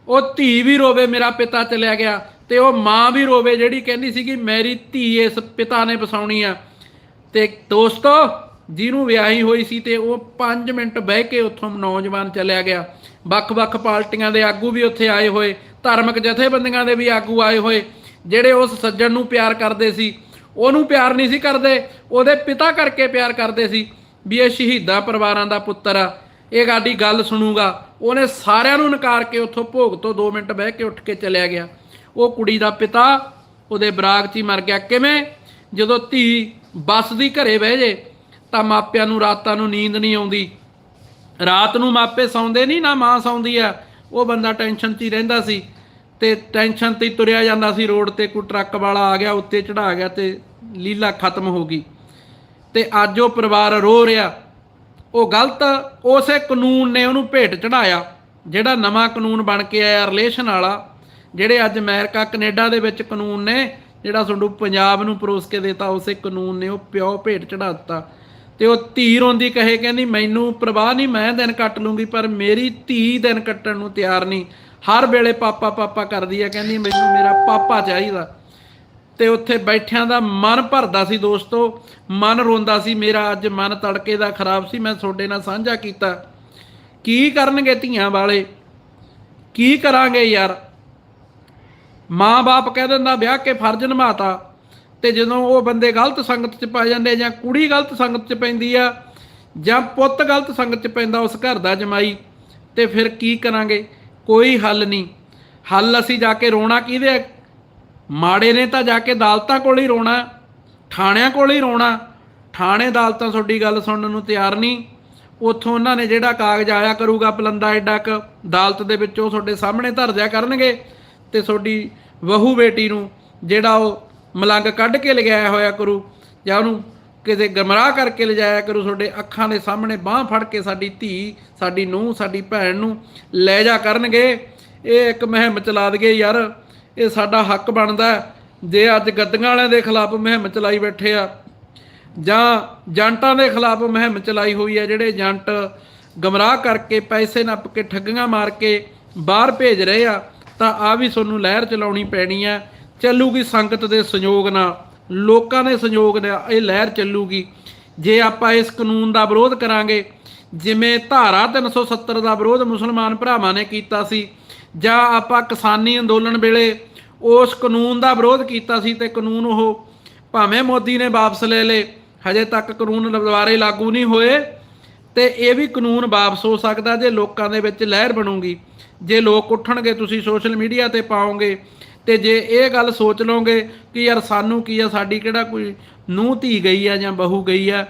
ਉਹ ਧੀ ਵੀ ਰੋਵੇ, ਮੇਰਾ ਪਿਤਾ ਚਲਿਆ ਗਿਆ। ਤੇ ਉਹ ਮਾਂ ਵੀ ਰੋਵੇ ਜਿਹੜੀ ਕਹਿੰਦੀ ਸੀ ਕਿ ਮੇਰੀ ਧੀ ਇਸ ਪਿਤਾ ਨੇ ਵਸਾਉਣੀ ਆ। ਤੇ ਦੋਸਤੋ, ਜਿਹਨੂੰ ਵਿਆਹੀ ਹੋਈ ਸੀ ਤੇ ਉਹ 5 ਮਿੰਟ ਬਹਿ ਕੇ ਉੱਥੋਂ ਨੌਜਵਾਨ ਚਲਿਆ ਗਿਆ। ਵੱਖ-ਵੱਖ ਪਾਰਟੀਆਂ ਦੇ ਆਗੂ ਵੀ ਉੱਥੇ ਆਏ ਹੋਏ, ਧਾਰਮਿਕ ਜਥੇਬੰਦੀਆਂ ਦੇ ਵੀ ਆਗੂ ਆਏ ਹੋਏ, ਜਿਹੜੇ ਉਸ ਸੱਜਣ ਨੂੰ ਪਿਆਰ ਕਰਦੇ ਸੀ। ਉਹਨੂੰ ਪਿਆਰ ਨਹੀਂ ਸੀ ਕਰਦੇ, ਉਹਦੇ ਪਿਤਾ ਕਰਕੇ ਪਿਆਰ ਕਰਦੇ ਸੀ ਵੀ ਇਹ ਸ਼ਹੀਦਾਂ ਪਰਿਵਾਰਾਂ ਦਾ ਪੁੱਤਰ ਆ। ਇਹ ਗਾਡੀ ਗੱਲ ਸੁਣੂਗਾ। ਉਹਨੇ ਸਾਰਿਆਂ ਨੂੰ ਨਕਾਰ ਕੇ ਉੱਥੋਂ ਭੋਗ ਤੋਂ 2 ਮਿੰਟ ਬਹਿ ਕੇ ਉੱਠ ਕੇ ਚਲਿਆ ਗਿਆ। ਉਹ ਕੁੜੀ ਦਾ ਪਿਤਾ ਉਹਦੇ ਬਰਾਗ 'ਚ ਹੀ ਮਰ ਗਿਆ। ਕਿਵੇਂ? ਜਦੋਂ ਧੀ ਬੱਸ ਦੀ ਘਰੇ ਬਹਿ ਜੇ, ਤਾਂ ਮਾਪਿਆਂ ਨੂੰ ਰਾਤਾਂ ਨੂੰ ਨੀਂਦ ਨਹੀਂ ਆਉਂਦੀ। ਰਾਤ ਨੂੰ ਮਾਪੇ ਸੌਂਦੇ ਨਹੀਂ, ਨਾ ਮਾਂ ਸੌਂਦੀ ਆ। ਉਹ ਬੰਦਾ ਟੈਨਸ਼ਨ 'ਚ ਹੀ ਰਹਿੰਦਾ ਸੀ ਤੇ ਟੈਨਸ਼ਨ ਤੇ ਹੀ ਤੁਰਿਆ ਜਾਂਦਾ ਸੀ। ਰੋਡ ਤੇ ਕੋਈ ਟਰੱਕ ਵਾਲਾ ਆ ਗਿਆ, ਉੱਤੇ ਚੜਾ ਗਿਆ ਤੇ ਲੀਲਾ ਖਤਮ ਹੋ ਗਈ। ਤੇ ਅੱਜ ਉਹ ਪਰਿਵਾਰ ਰੋ ਰਿਹਾ। ਉਹ ਗਲਤ ਉਸੇ ਕਾਨੂੰਨ ਨੇ ਉਹਨੂੰ ਭੇਟ ਚੜਾਇਆ ਜਿਹੜਾ ਨਵਾਂ ਕਾਨੂੰਨ ਬਣ ਕੇ ਆਇਆ ਰਿਲੇਸ਼ਨ ਵਾਲਾ। ਜਿਹੜੇ ਅੱਜ ਅਮਰੀਕਾ, ਕੈਨੇਡਾ ਦੇ ਵਿੱਚ ਕਾਨੂੰਨ ਨੇ, ਜਿਹੜਾ ਤੁਹਾਨੂੰ ਪੰਜਾਬ ਨੂੰ ਪਰੋਸ ਕੇ ਦਿੱਤਾ, ਉਸੇ ਕਾਨੂੰਨ ਨੇ ਉਹ ਪਿਓ ਭੇਟ ਚੜਾ ਦਿੱਤਾ। ਤੇ ਉਹ ਧੀ ਰੋਂਦੀ ਕਹੇ, ਕਹਿੰਦੀ, ਮੈਨੂੰ ਪ੍ਰਵਾਹ ਨਹੀਂ, ਮੈਂ ਦਿਨ ਕੱਟ ਲੂੰਗੀ, ਪਰ ਮੇਰੀ ਧੀ ਦਿਨ ਕੱਟਣ ਨੂੰ ਤਿਆਰ ਨਹੀਂ। ਹਰ ਵੇਲੇ ਪਾਪਾ ਪਾਪਾ ਕਰਦੀ ਆ, ਕਹਿੰਦੀ, ਮੈਨੂੰ ਮੇਰਾ ਪਾਪਾ ਚਾਹੀਦਾ। ਤੇ ਉੱਥੇ ਬੈਠਿਆਂ ਦਾ ਮਨ ਭਰਦਾ ਸੀ ਦੋਸਤੋ, ਮਨ ਰੋਂਦਾ ਸੀ, ਮੇਰਾ ਅੱਜ ਮਨ ਤੜਕੇ ਦਾ ਖਰਾਬ ਸੀ, ਮੈਂ ਤੁਹਾਡੇ ਨਾਲ ਸਾਂਝਾ ਕੀਤਾ। ਕੀ ਕਰਨਗੇ ਧੀਆਂ ਵਾਲੇ? ਕੀ ਕਰਾਂਗੇ ਯਾਰ? ਮਾਂ-ਬਾਪ ਕਹਿ ਦਿੰਦਾ ਵਿਆਹ ਕੇ ਫਰਜ਼ ਨਿਭਾਤਾ ਤੇ ਜਦੋਂ ਉਹ ਬੰਦੇ ਗਲਤ ਸੰਗਤ 'ਚ ਪੈ ਜਾਂਦੇ ਜਾਂ ਕੁੜੀ ਗਲਤ ਸੰਗਤ 'ਚ ਪੈਂਦੀ ਆ ਜਾਂ ਪੁੱਤ ਗਲਤ ਸੰਗਤ 'ਚ ਪੈਂਦਾ ਉਸ ਘਰ ਦਾ ਜਮਾਈ, ਤੇ ਫਿਰ ਕੀ ਕਰਾਂਗੇ? ਕੋਈ ਹੱਲ ਨਹੀਂ। ਹੱਲ ਅਸੀਂ ਜਾ ਕੇ ਰੋਣਾ ਕਿਹਦੇ ਮਾੜੇ ਨੇ ਤਾਂ ਜਾ ਕੇ ਅਦਾਲਤਾਂ ਕੋਲ ਹੀ ਰੋਣਾ, ਥਾਣਿਆਂ ਕੋਲ ਹੀ ਰੋਣਾ। ਥਾਣੇ ਅਦਾਲਤਾਂ ਤੁਹਾਡੀ ਗੱਲ ਸੁਣਨ ਨੂੰ ਤਿਆਰ ਨਹੀਂ। ਉੱਥੋਂ ਉਹਨਾਂ ਨੇ ਜਿਹੜਾ ਕਾਗਜ਼ ਆਇਆ ਕਰੂਗਾ ਪਲੰਦਾ ਐਡਾ ਕ, ਅਦਾਲਤ ਦੇ ਵਿੱਚ ਉਹ ਤੁਹਾਡੇ ਸਾਹਮਣੇ ਧਰ ਦਿਆ ਕਰਨਗੇ। ਤੇ ਤੁਹਾਡੀ ਵਹੂ ਬੇਟੀ ਨੂੰ ਜਿਹੜਾ ਉਹ ਮਲੰਗ ਕੱਢ ਕੇ ਲਿਜਾਇਆ ਹੋਇਆ ਕਰੂ ਜਾਂ ਉਹਨੂੰ ਕਿਤੇ ਗਮਰਾਹ ਕਰਕੇ ਲਿਜਾਇਆ ਕਰੂ, ਤੁਹਾਡੇ ਅੱਖਾਂ ਦੇ ਸਾਹਮਣੇ ਬਾਹ ਫੜ ਕੇ ਸਾਡੀ ਧੀ, ਸਾਡੀ ਨੂੰਹ, ਸਾਡੀ ਭੈਣ ਨੂੰ ਲੈ ਜਾ ਕਰਨਗੇ। ਇਹ ਇੱਕ ਮੁਹਿੰਮ ਚਲਾ ਦਈਏ ਯਾਰ। ਇਹ ਸਾਡਾ ਹੱਕ ਬਣਦਾ ਜੇ ਅੱਜ ਗੱਦੀਆਂ ਵਾਲਿਆਂ ਦੇ ਖਿਲਾਫ ਮੁਹਿੰਮ ਚਲਾਈ ਬੈਠੇ ਆ, ਜਾਂ ਜੰਟਾਂ ਦੇ ਖਿਲਾਫ ਮੁਹਿੰਮ ਚਲਾਈ ਹੋਈ ਹੈ ਜਿਹੜੇ ਜੰਟ ਗਮਰਾਹ ਕਰਕੇ ਪੈਸੇ ਨੱਪ ਕੇ ਠੱਗੀਆਂ ਮਾਰ ਕੇ ਬਾਹਰ ਭੇਜ ਰਹੇ ਆ ਤਾਂ ਆ ਵੀ ਤੁਹਾਨੂੰ ਲਹਿਰ ਚਲਾਉਣੀ ਪੈਣੀ ਆ ਚੱਲੂਗੀ ਸੰਗਤ ਦੇ ਸੰਯੋਗ ਨਾਲ। ਲੋਕਾਂ ਦੇ ਸੰਯੋਗ ਨਾਲ ਇਹ ਲਹਿਰ ਚੱਲੂਗੀ। ਜੇ ਆਪਾਂ ਇਸ ਕਾਨੂੰਨ ਦਾ ਵਿਰੋਧ ਕਰਾਂਗੇ, ਜਿਵੇਂ ਧਾਰਾ 370 ਦਾ ਵਿਰੋਧ ਮੁਸਲਮਾਨ ਭਰਾਵਾਂ ਨੇ ਕੀਤਾ ਸੀ, ਜਾਂ ਆਪਾਂ ਕਿਸਾਨੀ ਅੰਦੋਲਨ ਵੇਲੇ ਉਸ ਕਾਨੂੰਨ ਦਾ ਵਿਰੋਧ ਕੀਤਾ ਸੀ ਤੇ ਕਾਨੂੰਨ ਉਹ ਭਾਵੇਂ ਮੋਦੀ ਨੇ ਵਾਪਸ ਲੈ ਲੇ ਹਜੇ ਤੱਕ ਕਾਨੂੰਨ ਦੁਬਾਰੇ ਲਾਗੂ ਨਹੀਂ ਹੋਏ, ਤੇ ਇਹ ਵੀ ਕਾਨੂੰਨ ਵਾਪਸ ਹੋ ਸਕਦਾ ਜੇ ਲੋਕਾਂ ਦੇ ਵਿੱਚ ਲਹਿਰ ਬਣੂਗੀ। ਜੇ ਲੋਕ ਉੱਠਣਗੇ, ਤੁਸੀਂ ਸੋਸ਼ਲ ਮੀਡੀਆ ਤੇ ਪਾਓਗੇ ਤੇ ਜੇ ਇਹ ਗੱਲ ਸੋਚ ਲਓਗੇ ਕਿ ਯਾਰ ਸਾਨੂੰ ਕੀ ਆ, ਸਾਡੀ ਕਿਹੜਾ ਕੋਈ ਨੂੰਹ ਧੀ ਗਈ ਆ ਜਾਂ ਬਹੂ ਗਈ ਆ,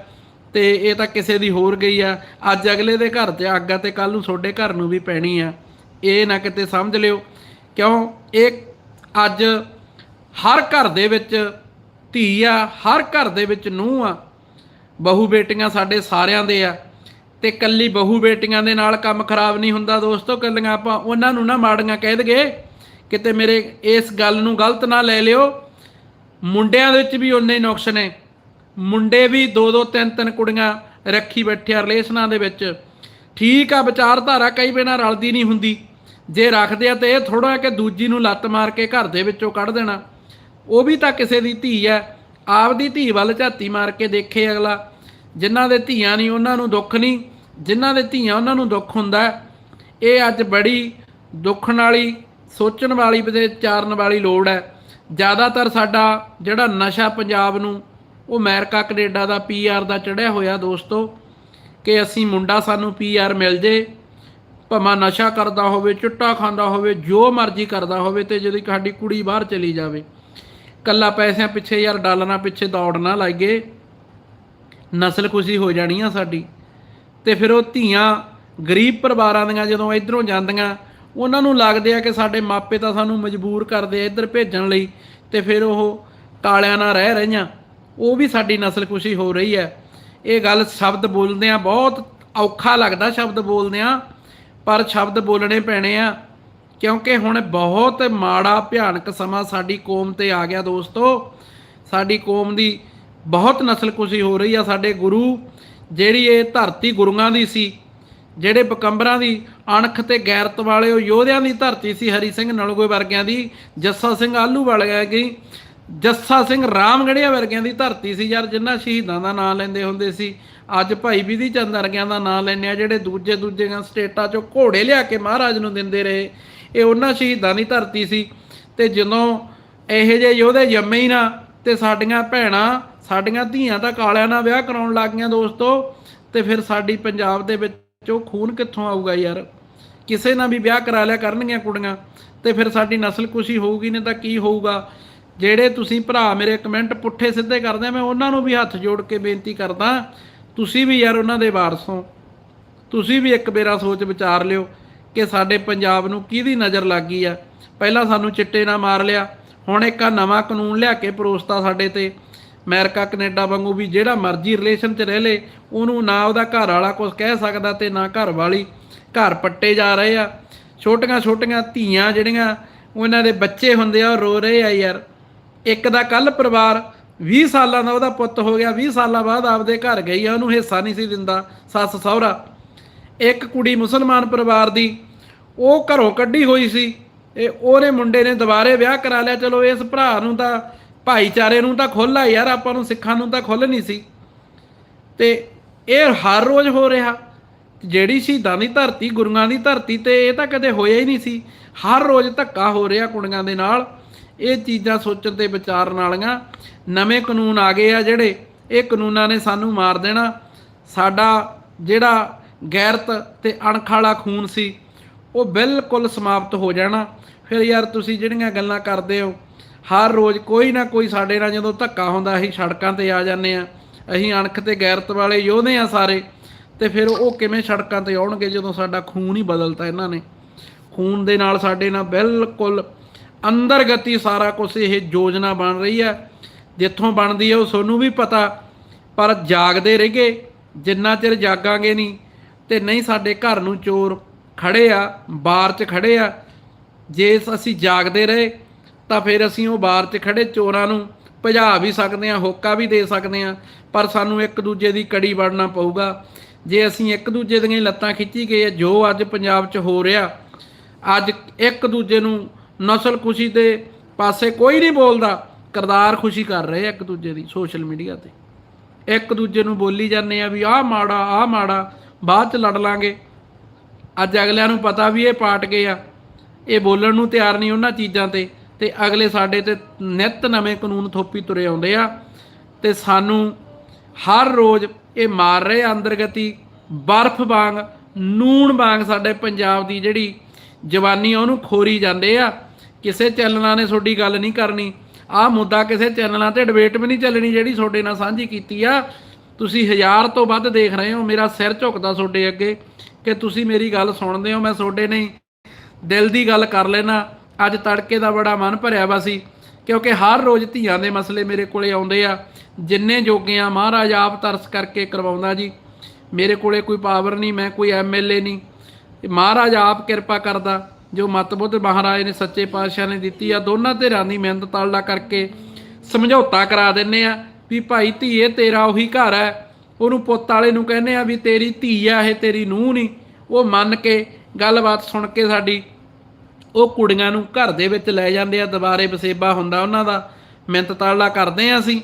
ਤੇ ਇਹ ਤਾਂ ਕਿਸੇ ਦੀ ਹੋਰ ਗਈ ਆ, ਅੱਜ ਅਗਲੇ ਦੇ ਘਰ ਤੇ ਅੱਗ ਆ ਤੇ ਕੱਲ ਨੂੰ ਤੁਹਾਡੇ ਘਰ ਨੂੰ ਵੀ ਪੈਣੀ ਆ, ਇਹ ਨਾ ਕਿਤੇ ਸਮਝ ਲਿਓ। ਕਿਉਂ? ਇਹ ਅੱਜ ਹਰ ਘਰ ਦੇ ਵਿੱਚ ਧੀ ਆ, ਹਰ ਘਰ ਦੇ ਵਿੱਚ ਨੂੰਹ ਆ, ਬਹੂ ਬੇਟੀਆਂ ਸਾਡੇ ਸਾਰਿਆਂ ਦੇ ਆ ਤੇ ਕੱਲੀ ਬਹੂ ਬੇਟੀਆਂ ਦੇ ਨਾਲ ਕੰਮ ਖਰਾਬ ਨਹੀਂ ਹੁੰਦਾ ਦੋਸਤੋ, ਕੱਲੀਆਂ ਆਪਾਂ ਉਹਨਾਂ ਨੂੰ ਨਾ ਮਾੜੀਆਂ ਕਹਿ ਦਗੇ ਕਿਤੇ ਮੇਰੇ ਇਸ ਗੱਲ ਨੂੰ ਗਲਤ ਨਾ ਲੈ ਲਿਓ। ਮੁੰਡਿਆਂ ਦੇ ਵਿੱਚ ਵੀ ਉਨੇ ਹੀ ਨੁਕਸ ਨੇ। ਮੁੰਡੇ ਵੀ ਦੋ ਦੋ ਤਿੰਨ ਤਿੰਨ ਕੁੜੀਆਂ ਰੱਖੀ ਬੈਠੇ ਆ ਰਿਲੇਸ਼ਨਾਂ ਦੇ ਵਿੱਚ। ਠੀਕ ਆ, ਵਿਚਾਰਧਾਰਾ ਕਈ ਬਿਨਾਂ ਰਲਦੀ ਨਹੀਂ ਹੁੰਦੀ। ਜੇ ਰੱਖਦੇ ਆ ਤੇ ਇਹ ਥੋੜਾ ਕਿ ਦੂਜੀ ਨੂੰ ਲੱਤ ਮਾਰ ਕੇ ਘਰ ਦੇ ਵਿੱਚੋਂ ਕੱਢ ਦੇਣਾ। ਉਹ ਵੀ ਤਾਂ ਕਿਸੇ ਦੀ ਧੀ ਆ। ਆਪਦੀ ਧੀ ਵੱਲ ਝਾਤੀ ਮਾਰ ਕੇ ਦੇਖੇ ਅਗਲਾ। ਜਿਨ੍ਹਾਂ ਦੇ ਧੀਆਂ ਨਹੀਂ, ਉਹਨਾਂ ਨੂੰ ਦੁੱਖ ਨਹੀਂ। ਜਿਨ੍ਹਾਂ ਦੇ ਧੀਆਂ, ਉਹਨਾਂ ਨੂੰ ਦੁੱਖ ਹੁੰਦਾ ਇਹ ਅੱਜ ਬੜੀ ਦੁੱਖਣ ਵਾਲੀ, ਸੋਚਣ ਵਾਲੀ ਤੇ ਚਾਰਨ ਵਾਲੀ ਲੋੜ ਹੈ। ਜ਼ਿਆਦਾਤਰ ਸਾਡਾ ਜਿਹੜਾ ਨਸ਼ਾ ਪੰਜਾਬ ਨੂੰ, ਉਹ ਅਮਰੀਕਾ, ਕੈਨੇਡਾ ਦਾ ਪੀਆਰ ਦਾ ਚੜਿਆ ਹੋਇਆ ਦੋਸਤੋ, ਕਿ ਅਸੀਂ ਮੁੰਡਾ ਸਾਨੂੰ ਪੀਆਰ ਮਿਲ ਜੇ, ਭਾਵੇਂ ਨਸ਼ਾ ਕਰਦਾ ਹੋਵੇ, ਚੁੱਟਾ ਖਾਂਦਾ ਹੋਵੇ, ਜੋ ਮਰਜ਼ੀ ਕਰਦਾ ਹੋਵੇ ਤੇ ਜਦੋਂ ਸਾਡੀ ਕੁੜੀ ਬਾਹਰ ਚਲੀ ਜਾਵੇ। ਕੱਲਾ ਪੈਸਿਆਂ ਪਿੱਛੇ ਯਾਰ ਡਾਲਰਾਂ ਪਿੱਛੇ ਦੌੜ ਦੌੜਨਾ ਲੱਗੇ ਨਸਲ ਖੁਸ਼ੀ ਹੋ ਜਾਣੀ ਆ ਸਾਡੀ। ਤੇ ਫਿਰ ਉਹ ਧੀਆਂ ਗਰੀਬ ਪਰਿਵਾਰਾਂ ਦੀਆਂ ਜਦੋਂ ਇਧਰੋਂ ਜਾਂਦੀਆਂ, ਉਹਨਾਂ ਨੂੰ ਲੱਗਦੇ ਆ ਕਿ ਸਾਡੇ ਮਾਪੇ ਤਾਂ ਸਾਨੂੰ ਮਜਬੂਰ ਕਰਦੇ ਆ ਇੱਧਰ ਭੇਜਣ ਲਈ, ਤੇ ਫਿਰ ਉਹ ਕਾਲਿਆਂ ਨਾਲ ਰਹਿ ਰਹੀਆਂ। ਉਹ ਵੀ ਸਾਡੀ ਨਸਲ ਖੁਸ਼ੀ ਹੋ ਰਹੀ ਹੈ। ਇਹ ਗੱਲ ਸ਼ਬਦ ਬੋਲਦੇ ਆ ਬਹੁਤ ਔਖਾ ਲੱਗਦਾ ਸ਼ਬਦ ਬੋਲਦੇ ਆ ਪਰ ਸ਼ਬਦ ਬੋਲਣੇ ਪੈਣੇ ਆ, ਕਿਉਂਕਿ ਹੁਣ ਬਹੁਤ ਮਾੜਾ ਭਿਆਨਕ ਸਮਾਂ ਸਾਡੀ ਕੌਮ ਤੇ ਆ ਗਿਆ ਦੋਸਤੋ। ਸਾਡੀ ਕੌਮ ਦੀ ਬਹੁਤ ਨਸਲਕੁਸ਼ੀ ਹੋ ਰਹੀ ਆ ਸਾਡੇ ਗੁਰੂ, ਜਿਹੜੀ ਇਹ ਧਰਤੀ ਗੁਰੂਆਂ ਦੀ ਸੀ, ਜਿਹੜੇ ਬਕੰਬਰਾਂ ਦੀ ਅਣਖ ਤੇ ਗੈਰਤ ਵਾਲੇ ਉਹ ਯੋਧਿਆਂ ਦੀ ਧਰਤੀ ਸੀ, ਹਰੀ ਸਿੰਘ ਨਲਗੋਏ ਵਰਗਿਆਂ ਦੀ, ਜੱਸਾ ਸਿੰਘ ਆਲੂ ਵਾਲਿਆਂ ਦੀ ਜੱਸਾ ਸਿੰਘ ਰਾਮਗੜੀਆ ਵਰਗਿਆਂ ਦੀ ਧਰਤੀ ਸੀ ਯਾਰ, ਜਿਨ੍ਹਾਂ ਸ਼ਹੀਦਾਂ ਦਾ ਨਾਮ ਲੈਂਦੇ ਹੁੰਦੇ ਸੀ। ਅੱਜ ਭਾਈ ਵਿਧੀ ਚੰਦ ਵਰਗਿਆਂ ਦਾ ਨਾਮ ਲੈਂਦੇ ਆ, ਜਿਹੜੇ ਦੂਜੇ ਦੂਜੀਆਂ ਸਟੇਟਾਂ 'ਚੋਂ ਘੋੜੇ ਲਿਆ ਕੇ ਮਹਾਰਾਜ ਨੂੰ ਦਿੰਦੇ ਰਹੇ, ਇਹ ਉਹਨਾਂ ਸ਼ਹੀਦਾਂ ਦੀ ਧਰਤੀ ਸੀ। ਤੇ ਜਦੋਂ ਇਹੋ ਜਿਹੇ ਯੋਧੇ ਜੰਮੇ ਹੀ ਨਾ, ਤੇ ਸਾਡੀਆਂ ਭੈਣਾਂ ਸਾਡੀਆਂ ਧੀਆਂ ਤਾਂ ਕਾਲਿਆਂ ਨਾਲ ਵਿਆਹ ਕਰਾਉਣ ਲੱਗ ਗਈਆਂ ਦੋਸਤੋ, ਤੇ ਫਿਰ ਸਾਡੀ ਪੰਜਾਬ ਦੇ ਵਿੱਚ ਉਹ ਖੂਨ ਕਿੱਥੋਂ ਆਊਗਾ ਯਾਰ? ਕਿਸੇ ਨਾਲ ਵੀ ਵਿਆਹ ਕਰਾ ਲਿਆ ਕਰਨਗੀਆਂ ਕੁੜੀਆਂ, ਤੇ ਫਿਰ ਸਾਡੀ ਨਸਲ ਕੁਸ਼ੀ ਹੋਊਗੀ ਨਹੀਂ ਤਾਂ ਕੀ ਹੋਊਗਾ? ਜਿਹੜੇ ਤੁਸੀਂ ਭਰਾ ਮੇਰੇ ਕਮੈਂਟ ਪੁੱਠੇ ਸਿੱਧੇ ਕਰਦੇ ਮੈਂ ਉਹਨਾਂ ਨੂੰ ਵੀ ਹੱਥ ਜੋੜ ਕੇ ਬੇਨਤੀ ਕਰਦਾ, ਤੁਸੀਂ ਵੀ ਯਾਰ ਉਹਨਾਂ ਦੇ ਵਾਰਸੋਂ ਤੁਸੀਂ ਵੀ ਇੱਕ ਬੇਰਾ ਸੋਚ ਵਿਚਾਰ ਲਿਓ ਕਿ ਸਾਡੇ ਪੰਜਾਬ ਨੂੰ ਕਿਹਦੀ ਨਜ਼ਰ ਲੱਗ ਗਈ ਆ। ਪਹਿਲਾਂ ਸਾਨੂੰ ਚਿੱਟੇ ਨਾਲ ਮਾਰ ਲਿਆ, ਹੁਣ ਇੱਕ ਆ ਨਵਾਂ ਕਾਨੂੰਨ ਲਿਆ ਕੇ ਪਰੋਸਤਾ ਸਾਡੇ ਤੇ। ਅਮਰੀਕਾ, ਕੈਨੇਡਾ ਵਾਂਗੂ ਵੀ ਜਿਹੜਾ ਮਰਜ਼ੀ ਰਿਲੇਸ਼ਨ 'ਚ ਰਹਿ ਲੇ, ਉਹਨੂੰ ਨਾ ਉਹਦਾ ਘਰ ਵਾਲਾ ਕੁਝ ਕਹਿ ਸਕਦਾ ਤੇ ਨਾ ਘਰ ਵਾਲੀ ਘਰ ਪੱਟੇ ਜਾ ਰਹੇ ਆ। ਛੋਟੀਆਂ ਛੋਟੀਆਂ ਧੀਆਂ ਜਿਹੜੀਆਂ ਉਹਨਾਂ ਦੇ ਬੱਚੇ ਹੁੰਦੇ ਆ, ਉਹ ਰੋ ਰਹੇ ਆ ਯਾਰ। ਇੱਕ ਦਾ ਕੱਲ ਪਰਿਵਾਰ 20 ਸਾਲਾਂ ਦਾ ਉਹਦਾ ਪੁੱਤ ਹੋ ਗਿਆ 20 ਸਾਲਾਂ ਬਾਅਦ ਆਪਦੇ ਘਰ ਗਈ ਆ, ਉਹਨੂੰ ਹਿੱਸਾ ਨਹੀਂ ਸੀ ਦਿੰਦਾ, ਸੱਸ ਸਹੁਰਾ। ਇੱਕ ਕੁੜੀ ਮੁਸਲਮਾਨ ਪਰਿਵਾਰ ਦੀ, ਉਹ ਘਰੋਂ ਕੱਢੀ ਹੋਈ ਸੀ ਇਹ ਉਹਨੇ ਮੁੰਡੇ ਨੇ ਦੁਬਾਰੇ ਵਿਆਹ ਕਰਾ ਲਿਆ, ਚਲੋ ਇਸ ਭਰਾ ਨੂੰ ਤਾਂ ਭਾਈਚਾਰੇ ਨੂੰ ਤਾਂ ਖੁੱਲ੍ਹ ਆ ਯਾਰ, ਆਪਾਂ ਨੂੰ ਸਿੱਖਾਂ ਨੂੰ ਤਾਂ ਖੁੱਲ੍ਹ ਨਹੀਂ ਸੀ। ਤੇ ਇਹ ਹਰ ਰੋਜ਼ ਹੋ ਰਿਹਾ। ਜਿਹੜੀ ਸ਼ਹੀਦਾਂ ਦੀ ਧਰਤੀ, ਗੁਰੂਆਂ ਦੀ ਧਰਤੀ ਤੇ ਇਹ ਤਾਂ ਕਦੇ ਹੋਇਆ ਹੀ ਨਹੀਂ ਸੀ। ਹਰ ਰੋਜ਼ ਧੱਕਾ ਹੋ ਰਿਹਾ ਕੁੜੀਆਂ ਦੇ ਨਾਲ। ਇਹ ਚੀਜ਼ਾਂ ਸੋਚਣ ਤੇ ਵਿਚਾਰਨ ਵਾਲੀਆਂ ਨਵੇਂ ਕਾਨੂੰਨ ਆ ਗਏ ਆ ਜਿਹੜੇ। ਇਹ ਕਾਨੂੰਨਾਂ ਨੇ ਸਾਨੂੰ ਮਾਰ ਦੇਣਾ। ਸਾਡਾ ਜਿਹੜਾ ਗੈਰਤ ਤੇ ਅਣਖ ਵਾਲਾ ਖੂਨ ਸੀ, ਉਹ ਬਿਲਕੁਲ ਸਮਾਪਤ ਹੋ ਜਾਣਾ। ਫਿਰ ਯਾਰ ਤੁਸੀਂ ਜਿਹੜੀਆਂ ਗੱਲਾਂ ਕਰਦੇ ਹੋ ਹਰ ਰੋਜ਼ ਕੋਈ ਨਾ ਕੋਈ ਸਾਡੇ ਨਾਲ ਜਦੋਂ ਧੱਕਾ ਹੁੰਦਾ, ਅਸੀਂ ਸੜਕਾਂ ਤੇ ਆ ਜਾਂਦੇ ਆ ਅਸੀਂ ਅਣਖ ਤੇ ਗੈਰਤ ਵਾਲੇ ਯੋਧੇ ਆ ਸਾਰੇ, ਤੇ ਫਿਰ ਉਹ ਕਿਵੇਂ ਸੜਕਾਂ ਤੇ ਆਉਣਗੇ ਜਦੋਂ ਸਾਡਾ ਖੂਨ ਹੀ ਬਦਲਤਾ ਇਹਨਾਂ ਨੇ? ਖੂਨ ਦੇ ਨਾਲ ਸਾਡੇ ਨਾਲ ਬਿਲਕੁਲ ਅੰਦਰ ਗਤੀ ਸਾਰਾ ਕੁਝ ਇਹ ਯੋਜਨਾ ਬਣ ਰਹੀ ਹੈ। ਜਿੱਥੋਂ ਬਣਦੀ ਹੈ ਉਹ ਤੁਹਾਨੂੰ ਵੀ ਪਤਾ, ਪਰ ਜਾਗਦੇ ਰਹੀਏ, ਜਿੰਨਾ ਚਿਰ ਜਾਗਾਂਗੇ ਨਹੀਂ, ਤੇ ਨਹੀਂ ਸਾਡੇ ਘਰ ਨੂੰ ਚੋਰ ਖੜੇ ਆ ਬਾਰ 'ਚ ਖੜੇ ਆ, ਜੇ ਅਸੀਂ ਜਾਗਦੇ ਰਹੇ ਤਾਂ ਫਿਰ ਅਸੀਂ ਉਹ ਬਾਰ 'ਚ ਖੜੇ ਚੋਰਾਂ ਨੂੰ ਭਜਾ ਵੀ ਸਕਦੇ ਹਾਂ, ਹੋਕਾ ਵੀ ਦੇ ਸਕਦੇ ਹਾਂ, ਪਰ ਸਾਨੂੰ ਇੱਕ ਦੂਜੇ ਦੀ ਕੜੀ ਵੜਨਾ ਪਊਗਾ। ਜੇ ਅਸੀਂ ਇੱਕ ਦੂਜੇ ਦੀਆਂ ਲੱਤਾਂ ਖਿੱਚੀ ਗਏ, ਜੋ ਅੱਜ ਪੰਜਾਬ 'ਚ ਹੋ ਰਿਹਾ, ਅੱਜ ਇੱਕ ਦੂਜੇ ਨੂੰ ਨਸਲ ਖੁਸ਼ੀ ਦੇ ਪਾਸੇ ਕੋਈ ਨਹੀਂ ਬੋਲਦਾ ਕਰਦਾਰ ਖੁਸ਼ੀ ਕਰ ਰਹੇ ਇੱਕ ਦੂਜੇ ਦੀ ਸੋਸ਼ਲ ਮੀਡੀਆ ਤੇ। ਇੱਕ ਦੂਜੇ ਨੂੰ ਬੋਲੀ ਜਾਂਦੇ ਆ ਵੀ ਆਹ ਮਾੜਾ ਆਹ ਮਾੜਾ, ਬਾਅਦ ਚ ਲੜ ਲਾਂਗੇ। ਅੱਜ ਅਗਲਿਆਂ ਨੂੰ ਪਤਾ ਵੀ ਇਹ ਪਾਟ ਗਏ ਆ, ਇਹ ਬੋਲਣ ਨੂੰ ਤਿਆਰ ਨਹੀਂ ਉਹਨਾਂ ਚੀਜ਼ਾਂ ਤੇ। ਤੇ ਅਗਲੇ ਸਾਡੇ ਤੇ ਨਿਤ ਨਵੇਂ ਕਾਨੂੰਨ ਥੋਪੀ ਤੁਰੇ ਆਉਂਦੇ ਆ ਤੇ ਸਾਨੂੰ ਹਰ ਰੋਜ਼ ਇਹ ਮਾਰ ਰਹੇ ਆ ਅੰਦਰਗਤੀ ਬਰਫ਼ ਵਾਂਗ, ਨੂਣ ਵਾਂਗ ਸਾਡੇ ਪੰਜਾਬ ਦੀ ਜਿਹੜੀ ਜਵਾਨੀ ਆ, ਉਹਨੂੰ ਖੋਰੀ ਜਾਂਦੇ ਆ। ਕਿਸੇ ਚੈਨਲਾਂ ਨੇ ਤੁਹਾਡੀ ਗੱਲ ਨਹੀਂ ਕਰਨੀ। ਆਹ ਮੁੱਦਾ ਕਿਸੇ ਚੈਨਲਾਂ ਤੇ ਡਿਬੇਟ ਵੀ ਨਹੀਂ ਚੱਲਣੀ ਜਿਹੜੀ ਤੁਹਾਡੇ ਨਾਲ ਸਾਂਝੀ ਕੀਤੀ ਆ। ਤੁਸੀਂ ਹਜ਼ਾਰ ਤੋਂ ਵੱਧ ਦੇਖ ਰਹੇ ਹੋ, ਮੇਰਾ ਸਿਰ ਝੁਕਦਾ ਤੁਹਾਡੇ ਅੱਗੇ ਕਿ ਤੁਸੀਂ ਮੇਰੀ ਗੱਲ ਸੁਣਦੇ ਹੋ, ਮੈਂ ਤੁਹਾਡੇ ਨਹੀਂ। ਦਿਲ ਦੀ ਗੱਲ ਕਰ ਲੈਣਾ ਅੱਜ ਤੜਕੇ ਦਾ ਬੜਾ ਮਨ ਭਰਿਆ ਵਾ ਸੀ, ਕਿਉਂਕਿ ਹਰ ਰੋਜ਼ ਧੀਆਂ ਦੇ ਮਸਲੇ ਮੇਰੇ ਕੋਲੇ ਆਉਂਦੇ ਆ, ਜਿੰਨੇ ਜੋਗੇ ਆ ਮਹਾਰਾਜ ਆਪ ਤਰਸ ਕਰਕੇ ਕਰਵਾਉਂਦਾ ਜੀ। ਮੇਰੇ ਕੋਲੇ ਕੋਈ ਪਾਵਰ ਨਹੀਂ, ਮੈਂ ਕੋਈ ਐਮਐਲਏ ਨਹੀਂ। ਮਹਾਰਾਜ ਆਪ ਕਿਰਪਾ ਕਰਦਾ, ਜੋ ਮਤਬੁੱਧ ਮਹਾਰਾਜ ਨੇ ਸੱਚੇ ਪਾਤਸ਼ਾਹ ਨੇ ਦਿੱਤੀ ਆ, ਦੋਨਾਂ ਧਿਰਾਂ ਦੀ ਮਿਹਨਤ ਤਾਲਾ ਕਰਕੇ ਸਮਝੌਤਾ ਕਰਾ ਦਿੰਨੇ ਆ ਵੀ ਭਾਈ ਧੀਏ, ਤੇਰਾ ਉਹੀ ਘਰ ਹੈ। ਉਹਨੂੰ ਪੁੱਤ ਵਾਲੇ ਨੂੰ ਕਹਿੰਦੇ ਆ ਵੀ ਤੇਰੀ ਧੀ ਆ, ਇਹ ਤੇਰੀ ਨੂੰਹ ਨਹੀਂ ਉਹ ਮੰਨ ਕੇ ਗੱਲਬਾਤ ਸੁਣ ਕੇ ਸਾਡੀ ਉਹ ਕੁੜੀਆਂ ਨੂੰ ਘਰ ਦੇ ਵਿੱਚ ਲੈ ਜਾਂਦੇ ਆ, ਦੁਬਾਰੇ ਵਸੇਬਾ ਹੁੰਦਾ ਉਹਨਾਂ ਦਾ। ਮਿੰਤ ਤਾਲਾ ਕਰਦੇ ਆ ਅਸੀਂ।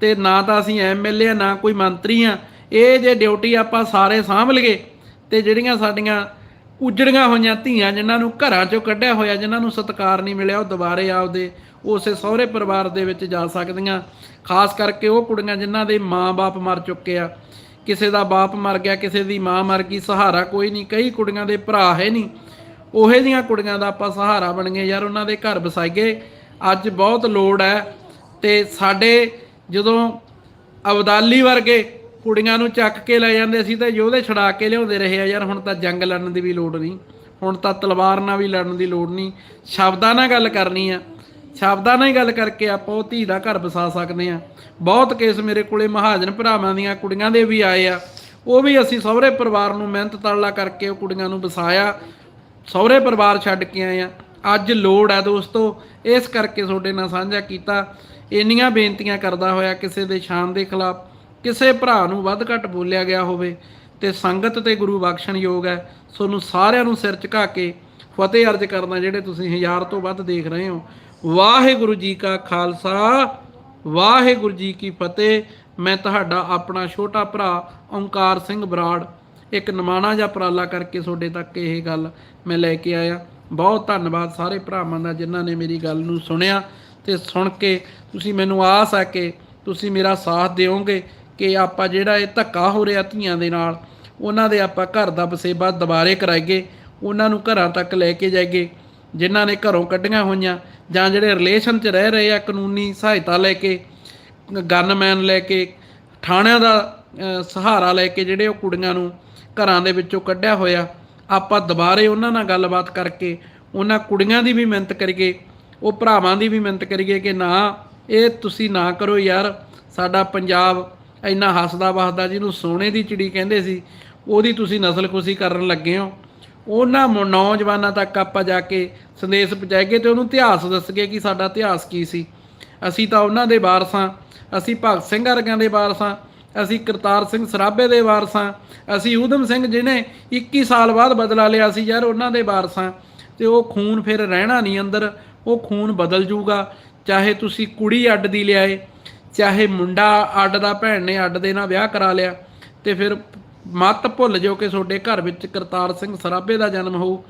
ਤੇ ਨਾ ਤਾਂ ਅਸੀਂ ਐਮਐਲਏ ਆ, ਨਾ ਕੋਈ ਮੰਤਰੀ ਆ। ਇਹ ਜੇ ਡਿਊਟੀ ਆਪਾਂ ਸਾਰੇ ਸਾਂਭ ਲਈਏ ਤੇ ਜਿਹੜੀਆਂ ਸਾਡੀਆਂ ਉਜੜੀਆਂ ਹੋਈਆਂ ਧੀਆਂ ਜਿਨ੍ਹਾਂ ਨੂੰ ਘਰਾਂ ਚੋਂ ਕੱਢਿਆ ਹੋਇਆ, ਜਿਨ੍ਹਾਂ ਨੂੰ ਸਤਿਕਾਰ ਨਹੀਂ ਮਿਲਿਆ, ਉਹ ਦੁਬਾਰੇ ਆਪਦੇ ਉਸੇ ਸਹੁਰੇ ਪਰਿਵਾਰ ਦੇ ਵਿੱਚ ਜਾ ਸਕਦੀਆਂ। ਖਾਸ ਕਰਕੇ ਉਹ ਕੁੜੀਆਂ ਜਿਨ੍ਹਾਂ ਦੇ ਮਾਂ-ਬਾਪ ਮਰ ਚੁੱਕੇ ਆ। ਕਿਸੇ ਦਾ ਬਾਪ ਮਰ ਗਿਆ, ਕਿਸੇ ਦੀ ਮਾਂ ਮਰ ਗਈ, ਸਹਾਰਾ ਕੋਈ ਨਹੀਂ, ਕਈ ਕੁੜੀਆਂ ਦੇ ਭਰਾ ਹੈ ਨਹੀਂ। ਉਹੇ ਦੀਆਂ ਕੁੜੀਆਂ ਦਾ ਆਪਾਂ ਸਹਾਰਾ ਬਣੀਏ ਯਾਰ, ਉਹਨਾਂ ਦੇ ਘਰ ਵਸਾਈਏ ਅੱਜ ਬਹੁਤ ਲੋੜ ਹੈ ਤੇ ਸਾਡੇ ਜਦੋਂ ਅਬਦਾਲੀ ਵਰਗੇ ਕੁੜੀਆਂ ਨੂੰ ਚੱਕ ਕੇ ਲੈ ਜਾਂਦੇ ਸੀ ਤੇ ਯੋਧੇ ਛੜਾ ਕੇ ਲਿਆਉਂਦੇ ਰਹੇ ਆ ਯਾਰ, ਹੁਣ ਤਾਂ ਜੰਗ ਲੜਨ ਦੀ ਵੀ ਲੋੜ ਨਹੀਂ। ਹੁਣ ਤਾਂ ਤਲਵਾਰ ਨਾਲ ਵੀ ਲੜਨ ਦੀ ਲੋੜ ਨਹੀਂ। ਸ਼ਬਦਾਂ ਨਾਲ ਗੱਲ ਕਰਨੀ ਆ। ਸ਼ਬਦਾਂ ਨਾਲ ਹੀ ਗੱਲ ਕਰਕੇ ਆਪਾਂ ਉਹ ਧੀ ਦਾ ਘਰ ਵਸਾ ਸਕਦੇ ਆ। ਬਹੁਤ ਕੇਸ ਮੇਰੇ ਕੋਲੇ ਮਹਾਜਨ ਭਰਾਵਾਂ ਦੀਆਂ ਕੁੜੀਆਂ ਦੇ ਵੀ ਆਏ ਆ। ਉਹ ਵੀ ਅਸੀਂ ਸਹੁਰੇ ਪਰਿਵਾਰ ਨੂੰ ਮਿਹਨਤ ਤਾਲਾ ਕਰਕੇ ਉਹ ਕੁੜੀਆਂ ਨੂੰ ਵਸਾਇਆ। ਸਹੁਰੇ ਪਰਿਵਾਰ ਛੱਡ ਕੇ ਆਏ ਆ। ਅੱਜ ਲੋੜ ਹੈ ਦੋਸਤੋ, ਇਸ ਕਰਕੇ ਤੁਹਾਡੇ ਨਾਲ ਸਾਂਝਾ ਕੀਤਾ। ਇੰਨੀਆਂ ਬੇਨਤੀਆਂ ਕਰਦਾ ਹੋਇਆ ਕਿਸੇ ਦੇ ਸ਼ਾਨ ਦੇ ਖਿਲਾਫ, ਕਿਸੇ ਭਰਾ ਨੂੰ ਵੱਧ ਘੱਟ ਬੋਲਿਆ ਗਿਆ ਹੋਵੇ ਤੇ ਸੰਗਤ ਤੇ ਗੁਰੂ ਬਖਸ਼ਣ ਯੋਗ ਹੈ। ਤੁਹਾਨੂੰ ਸਾਰਿਆਂ ਨੂੰ ਸਿਰ ਝੁਕਾ ਕੇ ਫਤਿਹ ਅਰਜ ਕਰਨਾ ਜਿਹੜੇ ਤੁਸੀਂ ਹਜ਼ਾਰ ਤੋਂ ਵੱਧ ਦੇਖ ਰਹੇ ਹੋ। ਵਾਹਿਗੁਰੂ ਜੀ ਕਾ ਖਾਲਸਾ, ਵਾਹਿਗੁਰੂ ਜੀ ਕੀ ਫਤਿਹ। ਮੈਂ ਤੁਹਾਡਾ ਆਪਣਾ ਛੋਟਾ ਭਰਾ ਓੰਕਾਰ ਸਿੰਘ ਬਰਾੜ। ਇੱਕ ਨਮਾਣਾ ਜਿਹਾ ਉਪਰਾਲਾ ਕਰਕੇ ਤੁਹਾਡੇ ਤੱਕ ਇਹ ਗੱਲ ਮੈਂ ਲੈ ਕੇ ਆਇਆ। ਬਹੁਤ ਧੰਨਵਾਦ ਸਾਰੇ ਭਰਾਵਾਂ ਦਾ ਜਿਨ੍ਹਾਂ ਨੇ ਮੇਰੀ ਗੱਲ ਨੂੰ ਸੁਣਿਆ ਤੇ ਸੁਣ ਕੇ ਤੁਸੀਂ ਮੈਨੂੰ ਆਸ ਆ ਕਿ ਤੁਸੀਂ ਮੇਰਾ ਸਾਥ ਦਿਓਗੇ ਕਿ ਆਪਾਂ ਜਿਹੜਾ ਇਹ ਧੱਕਾ ਹੋ ਰਿਹਾ ਧੀਆਂ ਦੇ ਨਾਲ, ਉਹਨਾਂ ਦੇ ਆਪਾਂ ਘਰ ਦਾ ਵਸੇਬਾ ਦੁਬਾਰੇ ਕਰਾਈਏ, ਉਹਨਾਂ ਨੂੰ ਘਰਾਂ ਤੱਕ ਲੈ ਕੇ ਜਾਈਏ, ਜਿਨ੍ਹਾਂ ਨੇ ਘਰੋਂ ਕੱਢੀਆਂ ਹੋਈਆਂ ਜਾਂ ਜਿਹੜੇ ਰਿਲੇਸ਼ਨ 'ਚ ਰਹਿ ਰਹੇ ਆ ਕਾਨੂੰਨੀ ਸਹਾਇਤਾ ਲੈ ਕੇ ਗਨਮੈਨ ਲੈ ਕੇ, ਥਾਣਿਆਂ ਦਾ ਸਹਾਰਾ ਲੈ ਕੇ ਜਿਹੜੇ ਉਹ ਕੁੜੀਆਂ ਨੂੰ ਘਰਾਂ ਦੇ ਵਿੱਚੋਂ ਕੱਢਿਆ ਹੋਇਆ ਆਪਾਂ ਦੁਬਾਰੇ ਉਹਨਾਂ ਨਾਲ ਗੱਲਬਾਤ ਕਰਕੇ, ਉਹਨਾਂ ਕੁੜੀਆਂ ਦੀ ਵੀ ਮਿਹਨਤ ਕਰੀਏ, ਉਹ ਭਰਾਵਾਂ ਦੀ ਵੀ ਮਿਹਨਤ ਕਰੀਏ ਕਿ ਨਾ, ਇਹ ਤੁਸੀਂ ਨਾ ਕਰੋ ਯਾਰ, ਸਾਡਾ ਪੰਜਾਬ ਇੰਨਾ ਹੱਸਦਾ ਵਸਦਾ ਜਿਹਨੂੰ ਸੋਨੇ ਦੀ ਚਿੜੀ ਕਹਿੰਦੇ ਸੀ, ਉਹਦੀ ਤੁਸੀਂ ਨਸਲਖੁਸ਼ੀ ਕਰਨ ਲੱਗੇ ਹੋ। ਉਹਨਾਂ ਨੌਜਵਾਨਾਂ ਤੱਕ ਆਪਾਂ ਜਾ ਕੇ ਸੰਦੇਸ਼ ਪਹੁੰਚਾਈਏ ਤੇ ਉਹਨੂੰ ਇਤਿਹਾਸ ਦੱਸਗੇ ਕਿ ਸਾਡਾ ਇਤਿਹਾਸ ਕੀ ਸੀ। ਅਸੀਂ ਤਾਂ ਉਹਨਾਂ ਦੇ ਵਾਰਸਾਂ, ਅਸੀਂ ਭਗਤ ਸਿੰਘ ਵਰਗਿਆਂ ਦੇ ਵਾਰਸਾਂ ਅਸੀਂ ਕਰਤਾਰ ਸਿੰਘ ਸਰਾਭੇ ਦੇ ਵਾਰਸਾਂ ਅਸੀਂ ਊਧਮ ਸਿੰਘ ਜਿਹਨੇ 21 ਸਾਲ ਬਾਅਦ ਬਦਲਾ ਲਿਆ ਸੀ ਯਾਰ, ਉਹਨਾਂ ਦੇ ਵਾਰਸਾਂ ਤੇ ਉਹ ਖੂਨ ਫਿਰ ਰਹਿਣਾ ਨਹੀਂ ਅੰਦਰ, ਉਹ ਖੂਨ ਬਦਲ ਜੂਗਾ। ਚਾਹੇ ਤੁਸੀਂ ਕੁੜੀ ਅੱਡ ਦੀ ਲਿਆਏ, ਚਾਹੇ ਮੁੰਡਾ ਅੱਡ ਦਾ, ਭੈਣ ਨੇ ਅੱਡ ਦੇ ਨਾਲ ਵਿਆਹ ਕਰਾ ਲਿਆ, ਤੇ ਫਿਰ ਮਤ ਭੁੱਲ ਜਾਓ ਕਿ ਤੁਹਾਡੇ ਘਰ ਵਿੱਚ ਕਰਤਾਰ ਸਿੰਘ ਸਰਾਭੇ ਦਾ ਜਨਮ ਹੋਊ,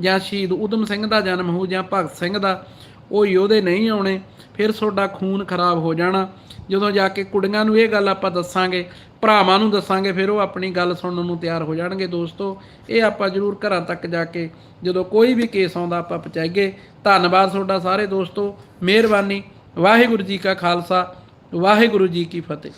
ਜਾਂ ਸ਼ਹੀਦ ਊਧਮ ਸਿੰਘ ਦਾ ਜਨਮ ਹੋ ਜਾਂ ਭਗਤ ਸਿੰਘ ਦਾ, ਉਹ ਯੋਧੇ ਨਹੀਂ ਆਉਣੇ, ਫਿਰ ਤੁਹਾਡਾ ਖੂਨ ਖਰਾਬ ਹੋ ਜਾਣਾ। ਜਦੋਂ ਜਾ ਕੇ ਕੁੜੀਆਂ ਨੂੰ ਇਹ ਗੱਲ ਆਪਾਂ ਦੱਸਾਂਗੇ, ਭਰਾਵਾਂ ਨੂੰ ਦੱਸਾਂਗੇ, ਫਿਰ ਉਹ ਆਪਣੀ ਗੱਲ ਸੁਣਨ ਨੂੰ ਤਿਆਰ ਹੋ ਜਾਣਗੇ ਦੋਸਤੋ। ਇਹ ਆਪਾਂ ਜ਼ਰੂਰ ਘਰਾਂ ਤੱਕ ਜਾ ਕੇ ਜਦੋਂ ਕੋਈ ਵੀ ਕੇਸ ਆਉਂਦਾ ਆਪਾਂ ਪਹੁੰਚਾਈਏ। ਧੰਨਵਾਦ ਤੁਹਾਡਾ ਸਾਰੇ ਦੋਸਤੋ। ਮਿਹਰਬਾਨੀ। ਵਾਹਿਗੁਰੂ ਜੀ ਕਾ ਖਾਲਸਾ। ਵਾਹਿਗੁਰੂ ਜੀ ਕੀ ਫਤਿਹ।